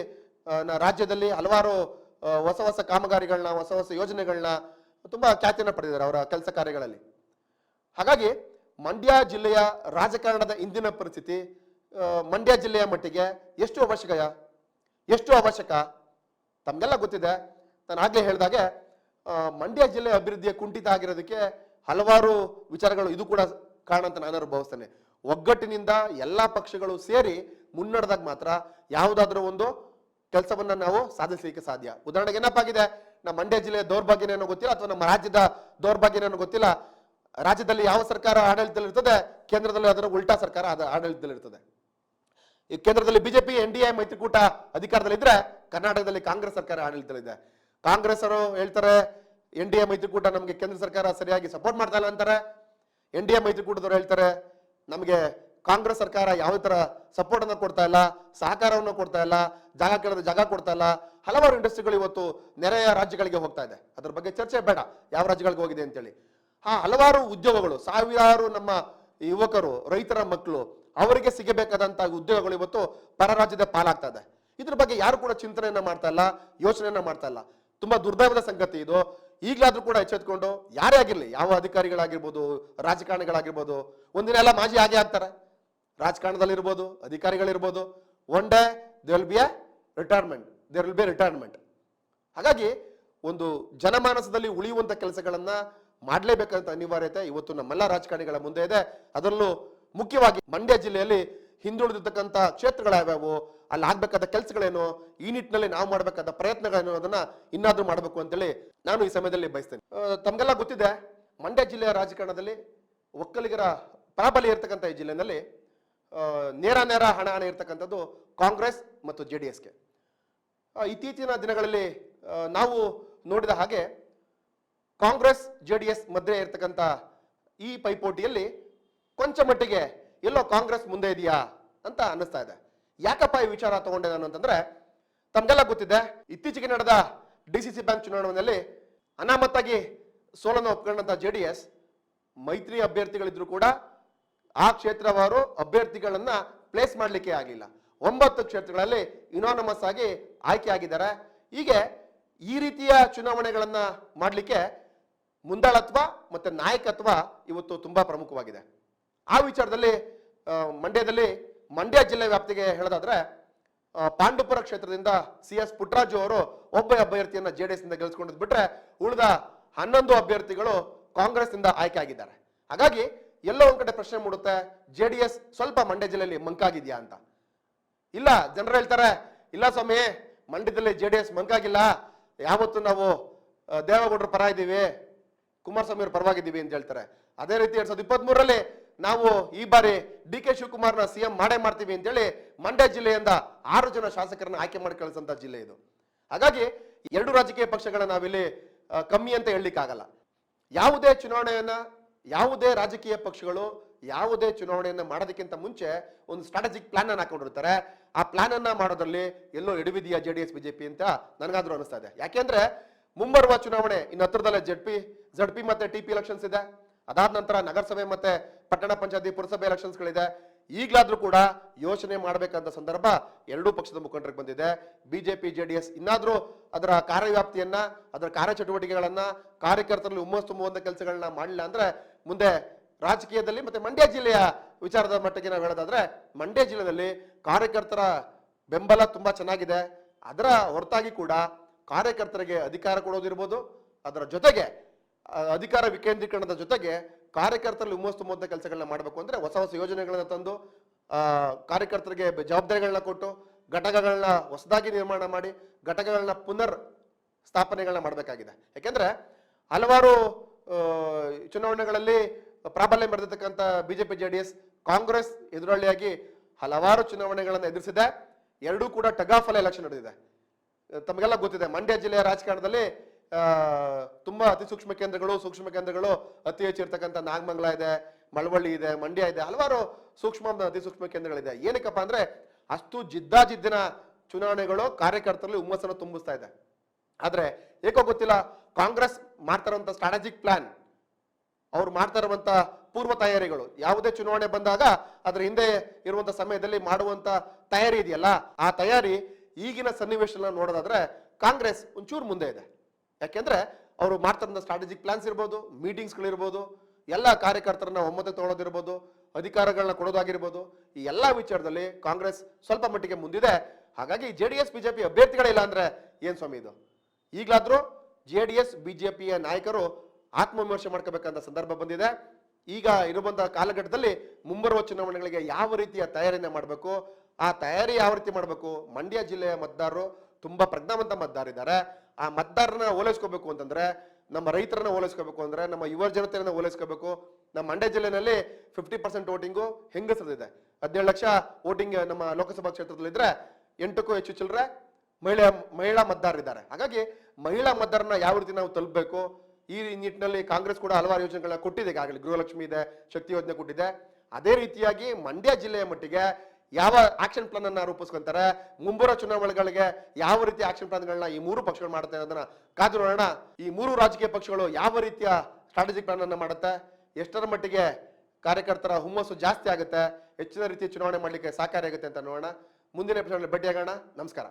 ರಾಜ್ಯದಲ್ಲಿ ಹಲವಾರು ಹೊಸ ಹೊಸ ಕಾಮಗಾರಿಗಳನ್ನ, ಹೊಸ ಹೊಸ ಯೋಜನೆಗಳನ್ನ ತುಂಬಾ ಖ್ಯಾತಿಯನ್ನು ಪಡೆದಿದ್ದಾರೆ ಅವರ ಕೆಲಸ ಕಾರ್ಯಗಳಲ್ಲಿ. ಹಾಗಾಗಿ ಮಂಡ್ಯ ಜಿಲ್ಲೆಯ ರಾಜಕಾರಣದ ಇಂದಿನ ಪರಿಸ್ಥಿತಿ ಮಂಡ್ಯ ಜಿಲ್ಲೆಯ ಮಟ್ಟಿಗೆ ಎಷ್ಟು ಅವಶ್ಯಕ ಎಷ್ಟು ಅವಶ್ಯಕ? ತಮಗೆಲ್ಲ ಗೊತ್ತಿದೆ. ನಾನು ಆಗ್ಲೇ ಹೇಳಿದಾಗೆ ಮಂಡ್ಯ ಜಿಲ್ಲೆ ಅಭಿವೃದ್ಧಿಯ ಕುಂಠಿತ ಆಗಿರೋದಕ್ಕೆ ಹಲವಾರು ವಿಚಾರಗಳು ಇದು ಕೂಡ ಕಾರಣ ಅಂತ ನಾನು ಭಾವಿಸ್ತೇನೆ ಒಗ್ಗಟ್ಟಿನಿಂದ ಎಲ್ಲ ಪಕ್ಷಗಳು ಸೇರಿ ಮುನ್ನಡೆದಾಗ ಮಾತ್ರ ಯಾವುದಾದ್ರೂ ಒಂದು ಕೆಲಸವನ್ನು ನಾವು ಸಾಧಿಸಲಿಕ್ಕೆ ಸಾಧ್ಯ. ಉದಾಹರಣೆಗೆ ಏನಪ್ಪಾಗಿದೆ? ನಮ್ಮ ಮಂಡ್ಯ ಜಿಲ್ಲೆಯ ದೌರ್ಭಾಗ್ಯನೇನೋ ಗೊತ್ತಿಲ್ಲ ಅಥವಾ ನಮ್ಮ ರಾಜ್ಯದ ದೌರ್ಭಾಗ್ಯನೇನೋ ಗೊತ್ತಿಲ್ಲ, ರಾಜ್ಯದಲ್ಲಿ ಯಾವ ಸರ್ಕಾರ ಆಡಳಿತದಲ್ಲಿರ್ತದೆ, ಕೇಂದ್ರದಲ್ಲಿ ಅದರ ಉಲ್ಟಾ ಸರ್ಕಾರ ಅದ ಆಡಳಿತದಲ್ಲಿರ್ತದೆ. ಈ ಕೇಂದ್ರದಲ್ಲಿ ಬಿಜೆಪಿ, ಎನ್ ಡಿ ಎ, ಮೈತ್ರಿಕೂಟ ಅಧಿಕಾರದಲ್ಲಿದ್ರೆ ಕರ್ನಾಟಕದಲ್ಲಿ ಕಾಂಗ್ರೆಸ್ ಸರ್ಕಾರ ಆಡಳಿತದಲ್ಲಿದೆ. ಕಾಂಗ್ರೆಸ್ ಅವರು ಹೇಳ್ತಾರೆ, ಎನ್ ಡಿ ಎ, ಮೈತ್ರಿಕೂಟ ನಮಗೆ ಕೇಂದ್ರ ಸರ್ಕಾರ ಸರಿಯಾಗಿ ಸಪೋರ್ಟ್ ಮಾಡ್ತಾ ಇಲ್ಲ ಅಂತಾರೆ. ಎನ್ ಡಿ ಎ, ಮೈತ್ರಿಕೂಟದವರು ಹೇಳ್ತಾರೆ, ನಮಗೆ ಕಾಂಗ್ರೆಸ್ ಸರ್ಕಾರ ಯಾವ ಥರ ಸಪೋರ್ಟ್ ಅನ್ನ ಕೊಡ್ತಾ ಇಲ್ಲ, ಸಹಕಾರವನ್ನು ಕೊಡ್ತಾ ಇಲ್ಲ, ಜಾಗ ಕೇಳಿದ್ರೆ ಜಾಗ ಕೊಡ್ತಾ ಇಲ್ಲ ಹಲವಾರು ಇಂಡಸ್ಟ್ರಿಗಳು ಇವತ್ತು ನೆರೆಯ ರಾಜ್ಯಗಳಿಗೆ ಹೋಗ್ತಾ ಇದೆ. ಅದ್ರ ಬಗ್ಗೆ ಚರ್ಚೆ ಬೇಡ. ಯಾವ ರಾಜ್ಯಗಳಿಗೆ ಹೋಗಿದೆ ಅಂತೇಳಿ. ಹಾ, ಹಲವಾರು ಉದ್ಯೋಗಗಳು, ಸಾವಿರಾರು ನಮ್ಮ ಯುವಕರು, ರೈತರ ಮಕ್ಕಳು ಅವರಿಗೆ ಸಿಗಬೇಕಾದಂತಹ ಉದ್ಯೋಗಗಳು ಇವತ್ತು ಪರರಾಜ್ಯದ ಪಾಲಾಗ್ತಾ ಇದೆ. ಇದ್ರ ಬಗ್ಗೆ ಯಾರು ಕೂಡ ಚಿಂತನೆಯನ್ನ ಮಾಡ್ತಾ ಇಲ್ಲ, ಯೋಚನೆಯನ್ನ ಮಾಡ್ತಾ ಇಲ್ಲ. ತುಂಬಾ ದುರ್ದೈವದ ಸಂಗತಿ ಇದು. ಈಗಲಾದ್ರೂ ಕೂಡ ಎಚ್ಚೆತ್ಕೊಂಡು ಯಾರೇ ಆಗಿರಲಿ, ಯಾವ ಅಧಿಕಾರಿಗಳಾಗಿರ್ಬೋದು, ರಾಜಕಾರಣಿಗಳಾಗಿರ್ಬೋದು, ಒಂದಿನ ಎಲ್ಲ ಮಾಜಿ ಆಗೇ ಆಗ್ತಾರೆ. ರಾಜಕಾರಣದಲ್ಲಿರ್ಬೋದು, ಅಧಿಕಾರಿಗಳಿರ್ಬೋದು, one day they will be a retirement. There will be retirement ಹಾಗಾಗಿ ಒಂದು ಜನಮಾನಸದಲ್ಲಿ ಉಳಿಯುವಂಥ ಕೆಲಸಗಳನ್ನು ಮಾಡಲೇಬೇಕಂತ ಅನಿವಾರ್ಯತೆ ಇವತ್ತು ನಮ್ಮೆಲ್ಲ ರಾಜಕಾರಣಿಗಳ ಮುಂದೆ ಇದೆ. ಅದರಲ್ಲೂ ಮುಖ್ಯವಾಗಿ ಮಂಡ್ಯ ಜಿಲ್ಲೆಯಲ್ಲಿ ಹಿಂದುಳಿದಿರ್ತಕ್ಕಂಥ ಕ್ಷೇತ್ರಗಳ ಯಾವ್ಯಾವು, ಅಲ್ಲಿ ಆಗ್ಬೇಕಾದ ಕೆಲಸಗಳೇನು, ಈ ನಿಟ್ಟಿನಲ್ಲಿ ನಾವು ಮಾಡಬೇಕಾದ ಪ್ರಯತ್ನಗಳೇನು ಅದನ್ನ ಇನ್ನಾದ್ರೂ ಮಾಡಬೇಕು ಅಂತೇಳಿ ನಾನು ಈ ಸಮಯದಲ್ಲಿ ಬಯಸ್ತೇನೆ. ತಮಗೆಲ್ಲ ಗೊತ್ತಿದೆ, ಮಂಡ್ಯ ಜಿಲ್ಲೆಯ ರಾಜಕಾರಣದಲ್ಲಿ ಒಕ್ಕಲಿಗರ ಪ್ರಾಬಲ್ಯ ಇರ್ತಕ್ಕಂಥ ಈ ಜಿಲ್ಲೆನಲ್ಲಿ ನೇರ ನೇರ ಹಣ ಹಣ ಇರ್ತಕ್ಕಂಥದ್ದು ಕಾಂಗ್ರೆಸ್ ಮತ್ತು ಜೆ ಡಿ ಎಸ್ಗೆ ಇತ್ತೀಚಿನ ದಿನಗಳಲ್ಲಿ ನಾವು ನೋಡಿದ ಹಾಗೆ ಕಾಂಗ್ರೆಸ್ ಜೆ ಡಿ ಎಸ್ ಮಧ್ಯೆ ಇರ್ತಕ್ಕಂಥ ಈ ಪೈಪೋಟಿಯಲ್ಲಿ ಕೊಂಚ ಮಟ್ಟಿಗೆ ಎಲ್ಲೋ ಕಾಂಗ್ರೆಸ್ ಮುಂದೆ ಇದೆಯಾ ಅಂತ ಅನ್ನಿಸ್ತಾ ಇದೆ. ಯಾಕಪ್ಪ ಈ ವಿಚಾರ ತಗೊಂಡೆ ನಾನು ಅಂತಂದ್ರೆ, ತಮಗೆಲ್ಲ ಗೊತ್ತಿದೆ, ಇತ್ತೀಚೆಗೆ ನಡೆದ ಡಿ ಸಿ ಸಿ ಬ್ಯಾಂಕ್ ಚುನಾವಣೆಯಲ್ಲಿ ಅನಾಮತ್ತಾಗಿ ಸೋಲನ್ನು ಒಪ್ಕೊಂಡಂತ ಜೆ ಡಿ ಎಸ್ ಮೈತ್ರಿ ಅಭ್ಯರ್ಥಿಗಳಿದ್ರು ಕೂಡ ಆ ಕ್ಷೇತ್ರವಾರು ಅಭ್ಯರ್ಥಿಗಳನ್ನ ಪ್ಲೇಸ್ ಮಾಡಲಿಕ್ಕೆ ಆಗಲಿಲ್ಲ. ಒಂಬತ್ತು ಕ್ಷೇತ್ರಗಳಲ್ಲಿ ಇನಾನಮಸ್ ಆಗಿ ಆಯ್ಕೆ ಆಗಿದ್ದಾರೆ ಹೀಗೆ ಈ ರೀತಿಯ ಚುನಾವಣೆಗಳನ್ನು ಮಾಡಲಿಕ್ಕೆ ಮುಂದಾಳತ್ವ ಮತ್ತೆ ನಾಯಕತ್ವ ಇವತ್ತು ತುಂಬಾ ಪ್ರಮುಖವಾಗಿದೆ. ಆ ವಿಚಾರದಲ್ಲಿ ಮಂಡ್ಯದಲ್ಲಿ, ಮಂಡ್ಯ ಜಿಲ್ಲೆ ವ್ಯಾಪ್ತಿಗೆ ಹೇಳೋದಾದ್ರೆ ಪಾಂಡುಪುರ ಕ್ಷೇತ್ರದಿಂದ ಸಿ ಎಸ್ ಪುಟ್ರಾಜು ಅವರು ಒಬ್ಬ ಅಭ್ಯರ್ಥಿಯನ್ನ ಜೆ ಡಿ ಎಸ್ ಇಂದ ಗೆಲ್ಸ್ಕೊಂಡದ್ ಬಿಟ್ರೆ ಉಳಿದ ಹನ್ನೊಂದು ಅಭ್ಯರ್ಥಿಗಳು ಕಾಂಗ್ರೆಸ್ ಇಂದ ಆಯ್ಕೆ ಆಗಿದ್ದಾರೆ ಹಾಗಾಗಿ ಎಲ್ಲೋ ಒಂದ್ ಕಡೆ ಪ್ರಶ್ನೆ ಮೂಡುತ್ತೆ, ಜೆ ಡಿ ಎಸ್ ಸ್ವಲ್ಪ ಮಂಡ್ಯ ಜಿಲ್ಲೆಯಲ್ಲಿ ಮಂಕಾಗಿದ್ಯಾ ಅಂತ. ಇಲ್ಲ, ಜನರು ಹೇಳ್ತಾರೆ, ಇಲ್ಲ ಸ್ವಾಮಿ, ಮಂಡ್ಯದಲ್ಲಿ ಜೆ ಡಿ ಎಸ್ ಮಂಕಾಗಿಲ್ಲ. ಯಾವತ್ತು ನಾವು ದೇವೇಗೌಡರು ಪರ ಇದ್ದೀವಿ, ಕುಮಾರಸ್ವಾಮಿ ಅವ್ರ ಪರವಾಗಿದ್ದೀವಿ ಅಂತ ಹೇಳ್ತಾರೆ. ಅದೇ ರೀತಿ ಎರಡ್ ಸಾವಿರದ ಇಪ್ಪತ್ತ್ ಮೂರರಲ್ಲಿ ನಾವು ಈ ಬಾರಿ ಡಿ ಕೆ ಶಿವಕುಮಾರ್ನ ಸಿಎಂ ಮಾಡೇ ಮಾಡ್ತೀವಿ ಅಂತೇಳಿ ಮಂಡ್ಯ ಜಿಲ್ಲೆಯಿಂದ ಆರು ಜನ ಶಾಸಕರನ್ನ ಆಯ್ಕೆ ಮಾಡಿ ಕಳಿಸಂತ ಜಿಲ್ಲೆ ಇದು. ಹಾಗಾಗಿ ಎರಡು ರಾಜಕೀಯ ಪಕ್ಷಗಳ ನಾವಿಲ್ಲಿ ಕಮ್ಮಿ ಅಂತ ಹೇಳಲಿಕ್ಕಾಗಲ್ಲ. ಯಾವುದೇ ಚುನಾವಣೆಯನ್ನ, ಯಾವುದೇ ರಾಜಕೀಯ ಪಕ್ಷಗಳು ಯಾವುದೇ ಚುನಾವಣೆಯನ್ನು ಮಾಡೋದಕ್ಕಿಂತ ಮುಂಚೆ ಒಂದು ಸ್ಟ್ರಾಟಜಿಕ್ ಪ್ಲಾನ್ ಅನ್ನು ಹಾಕೊಂಡಿರ್ತಾರೆ. ಆ ಪ್ಲಾನ್ ಅನ್ನ ಮಾಡೋದ್ರಲ್ಲಿ ಎಲ್ಲೋ ಎಡವಿದೆಯಾ ಜೆ ಡಿ ಎಸ್ ಬಿಜೆಪಿ ಅಂತ ನನಗಾದ್ರೂ ಅನಿಸ್ತಾ ಇದೆ. ಯಾಕೆಂದ್ರೆ ಮುಂಬರುವ ಚುನಾವಣೆ, ಇನ್ನು ಹತ್ರದಲ್ಲೇ ಜೆಡ್ ಪಿ ಜಡ್ ಪಿ ಮತ್ತೆ ಟಿ ಪಿ ಎಲೆಕ್ಷನ್ಸ್ ಇದೆ. ಅದಾದ ನಂತರ ನಗರಸಭೆ ಮತ್ತೆ ಪಟ್ಟಣ ಪಂಚಾಯತಿ ಪುರಸಭೆ ಎಲೆಕ್ಷನ್ಸ್ಗಳಿದೆ ಈಗಲಾದ್ರೂ ಕೂಡ ಯೋಚನೆ ಮಾಡಬೇಕಂತ ಸಂದರ್ಭ ಎರಡೂ ಪಕ್ಷದ ಮುಖಂಡರಿಗೆ ಬಂದಿದೆ. ಬಿಜೆಪಿ ಎಸ್ ಇನ್ನಾದ್ರೂ ಅದರ ಕಾರ್ಯವ್ಯಾಪ್ತಿಯನ್ನ, ಅದರ ಕಾರ್ಯಚಟುವಟಿಕೆಗಳನ್ನ ಕಾರ್ಯಕರ್ತರಲ್ಲಿ ಹುಮ್ಮಸ್ ಕೆಲಸಗಳನ್ನ ಮಾಡಲಿಲ್ಲ ಅಂದ್ರೆ ಮುಂದೆ ರಾಜಕೀಯದಲ್ಲಿ ಮತ್ತೆ ಮಂಡ್ಯ ಜಿಲ್ಲೆಯ ವಿಚಾರದ ಮಟ್ಟಿಗೆ ನಾವು ಹೇಳೋದಾದ್ರೆ, ಮಂಡ್ಯ ಜಿಲ್ಲೆಯಲ್ಲಿ ಕಾರ್ಯಕರ್ತರ ಬೆಂಬಲ ತುಂಬಾ ಚೆನ್ನಾಗಿದೆ. ಅದರ ಹೊರತಾಗಿ ಕೂಡ ಕಾರ್ಯಕರ್ತರಿಗೆ ಅಧಿಕಾರ ಕೊಡೋದಿರ್ಬೋದು ಅದರ ಜೊತೆಗೆ ಅಧಿಕಾರ ವಿಕೇಂದ್ರೀಕರಣದ ಜೊತೆಗೆ ಕಾರ್ಯಕರ್ತರಲ್ಲಿ ಹುಮ್ಮಸ್ ತುಂಬುವಂತ ಕೆಲಸಗಳನ್ನ ಮಾಡಬೇಕು ಅಂದ್ರೆ ಹೊಸ ಹೊಸ ಯೋಜನೆಗಳನ್ನ ತಂದು ಕಾರ್ಯಕರ್ತರಿಗೆ ಜವಾಬ್ದಾರಿಗಳನ್ನ ಕೊಟ್ಟು, ಘಟಕಗಳನ್ನ ಹೊಸದಾಗಿ ನಿರ್ಮಾಣ ಮಾಡಿ, ಘಟಕಗಳನ್ನ ಪುನರ್ ಸ್ಥಾಪನೆಗಳನ್ನ ಮಾಡಬೇಕಾಗಿದೆ. ಯಾಕೆಂದ್ರೆ ಹಲವಾರು ಚುನಾವಣೆಗಳಲ್ಲಿ ಪ್ರಾಬಲ್ಯ ಮೆರೆದಿರ್ತಕ್ಕಂಥ BJP J D S Congress ಎದುರಾಳಿಯಾಗಿ ಹಲವಾರು ಚುನಾವಣೆಗಳನ್ನು ಎದುರಿಸಿದೆ. ಎರಡೂ ಕೂಡ ಟಗಾಫಲ ಎಲೆಕ್ಷನ್ ನಡೆದಿದೆ. ತಮಗೆಲ್ಲ ಗೊತ್ತಿದೆ, ಮಂಡ್ಯ ಜಿಲ್ಲೆಯ ರಾಜಕಾರಣದಲ್ಲಿ ತುಂಬಾ ಅತಿ ಸೂಕ್ಷ್ಮ ಕೇಂದ್ರಗಳು ಸೂಕ್ಷ್ಮ ಕೇಂದ್ರಗಳು ಅತಿ ಹೆಚ್ಚು ಇರ್ತಕ್ಕಂಥ ನಾಗಮಂಗಲ ಇದೆ, ಮಳವಳ್ಳಿ ಇದೆ, ಮಂಡ್ಯ ಇದೆ, ಹಲವಾರು ಸೂಕ್ಷ್ಮ ಅತಿ ಸೂಕ್ಷ್ಮ ಕೇಂದ್ರಗಳಿದೆ. ಏನಕ್ಕಪ್ಪ ಅಂದ್ರೆ ಅಷ್ಟು ಜಿದ್ದಾಜಿದ್ದಿನ ಚುನಾವಣೆಗಳು ಕಾರ್ಯಕರ್ತರಲ್ಲಿ ಹುಮ್ಮಸ್ಸನ್ನು ತುಂಬಿಸ್ತಾ ಇದೆ. ಆದ್ರೆ, ಏಕೋ ಗೊತ್ತಿಲ್ಲ, ಕಾಂಗ್ರೆಸ್ ಮಾಡ್ತಾರಂತ ಸ್ಟ್ರಾಟಜಿಕ್ ಪ್ಲಾನ್ ಅವ್ರು ಮಾಡ್ತಾ ಪೂರ್ವ ತಯಾರಿಗಳು. ಯಾವುದೇ ಚುನಾವಣೆ ಬಂದಾಗ ಅದರ ಹಿಂದೆ ಇರುವಂತ ಸಮಯದಲ್ಲಿ ಮಾಡುವಂತ ತಯಾರಿ ಇದೆಯಲ್ಲ, ಆ ತಯಾರಿ ಈಗಿನ ಸನ್ನಿವೇಶನ ನೋಡೋದಾದ್ರೆ ಕಾಂಗ್ರೆಸ್ ಒಂಚೂರು ಮುಂದೆ ಇದೆ. ಯಾಕೆಂದ್ರೆ ಅವರು ಮಾಡ್ತಾರಂತ ಸ್ಟ್ರಾಟಜಿಕ್ ಪ್ಲಾನ್ಸ್ ಇರ್ಬೋದು ಮೀಟಿಂಗ್ಸ್ಗಳಿರ್ಬೋದು ಎಲ್ಲ ಕಾರ್ಯಕರ್ತರನ್ನ ಒಮ್ಮತ ತಗೊಳ್ಳೋದಿರ್ಬೋದು ಅಧಿಕಾರಗಳನ್ನ ಕೊಡೋದಾಗಿರ್ಬೋದು, ಈ ಎಲ್ಲ ವಿಚಾರದಲ್ಲಿ ಕಾಂಗ್ರೆಸ್ ಸ್ವಲ್ಪ ಮಟ್ಟಿಗೆ ಮುಂದಿದೆ. ಹಾಗಾಗಿ ಜೆ ಡಿ ಎಸ್ ಬಿಜೆಪಿ ಅಭ್ಯರ್ಥಿಗಳಿಲ್ಲ ಅಂದ್ರೆ ಏನ್ ಸ್ವಾಮಿ ಇದು? ಈಗಲಾದ್ರೂ ಜೆ ಡಿ ಎಸ್ ಬಿಜೆಪಿಯ ನಾಯಕರು ಆತ್ಮವಿಮರ್ಶೆ ಮಾಡ್ಕೋಬೇಕಂತ ಸಂದರ್ಭ ಬಂದಿದೆ. ಈಗ ಇರುವಂತಹ ಕಾಲಘಟ್ಟದಲ್ಲಿ ಮುಂಬರುವ ಚುನಾವಣೆಗಳಿಗೆ ಯಾವ ರೀತಿಯ ತಯಾರಿನ ಮಾಡಬೇಕು, ಆ ತಯಾರಿ ಯಾವ ರೀತಿ ಮಾಡಬೇಕು, ಮಂಡ್ಯ ಜಿಲ್ಲೆಯ ಮತದಾರರು ತುಂಬಾ ಪ್ರಜ್ಞಾವಂತ ಮತದಾರಿದ್ದಾರೆ. ಆ ಮತದಾರರನ್ನ ಓಲೈಸ್ಕೋಬೇಕು ಅಂತಂದ್ರೆ, ನಮ್ಮ ರೈತರನ್ನ ಓಲೈಸ್ಕೋಬೇಕು ಅಂದ್ರೆ, ನಮ್ಮ ಯುವ ಜನತೆಯನ್ನ ಓಲೈಸ್ಕೋಬೇಕು. ನಮ್ಮ ಮಂಡ್ಯ ಜಿಲ್ಲೆನಲ್ಲಿ ಫಿಫ್ಟಿ ಪರ್ಸೆಂಟ್ ವೋಟಿಂಗು ಹೆಂಗಸರದಿದೆ. ಹದಿನೇಳು ಲಕ್ಷ ವೋಟಿಂಗ್ ನಮ್ಮ ಲೋಕಸಭಾ ಕ್ಷೇತ್ರದಲ್ಲಿದ್ರೆ ಎಂಟಕ್ಕೂ ಹೆಚ್ಚು ಚಿಲ್ಲರೆ ಮಹಿಳಾ ಮಹಿಳಾ ಮತದಾರರಿದ್ದಾರೆ. ಹಾಗಾಗಿ ಮಹಿಳಾ ಮತದಾರನ ಯಾವ ರೀತಿ ನಾವು ತಲುಪಬೇಕು ಈ ನಿಟ್ಟಿನಲ್ಲಿ ಕಾಂಗ್ರೆಸ್ ಕೂಡ ಹಲವಾರು ಯೋಜನೆಗಳನ್ನ ಕೊಟ್ಟಿದೆ. ಈಗಾಗಲೇ ಗೃಹಲಕ್ಷ್ಮಿ ಇದೆ, ಶಕ್ತಿ ಯೋಜನೆ ಕೊಟ್ಟಿದೆ ಅದೇ ರೀತಿಯಾಗಿ ಮಂಡ್ಯ ಜಿಲ್ಲೆಯ ಮಟ್ಟಿಗೆ ಯಾವ ಆಕ್ಷನ್ ಪ್ಲಾನ್ ಅನ್ನ ರೂಪಿಸ್ಕೊಂತಾರೆ, ಮುಂಬರುವ ಚುನಾವಣೆಗಳಿಗೆ ಯಾವ ರೀತಿ ಆಕ್ಷನ್ ಪ್ಲಾನ್ಗಳನ್ನ ಈ ಮೂರು ಪಕ್ಷಗಳು ಮಾಡುತ್ತೆ ಅನ್ನೋದನ್ನ ಕಾದು ನೋಡೋಣ. ಈ ಮೂರು ರಾಜಕೀಯ ಪಕ್ಷಗಳು ಯಾವ ರೀತಿಯ ಸ್ಟ್ರಾಟಜಿಕ್ ಪ್ಲಾನ್ ಅನ್ನ ಮಾಡುತ್ತೆ? ಎಷ್ಟರ ಮಟ್ಟಿಗೆ ಕಾರ್ಯಕರ್ತರ ಹುಮ್ಮಸ್ಸು ಜಾಸ್ತಿ ಆಗುತ್ತೆ? ಹೆಚ್ಚಿನ ರೀತಿಯ ಚುನಾವಣೆ ಮಾಡಲಿಕ್ಕೆ ಸಹಕಾರಿಯಾಗುತ್ತೆ ಅಂತ ನೋಡೋಣ. ಮುಂದಿನ ಎಪಿಸೋಡ್ ಭೇಟಿಯಾಗೋಣ. ನಮಸ್ಕಾರ.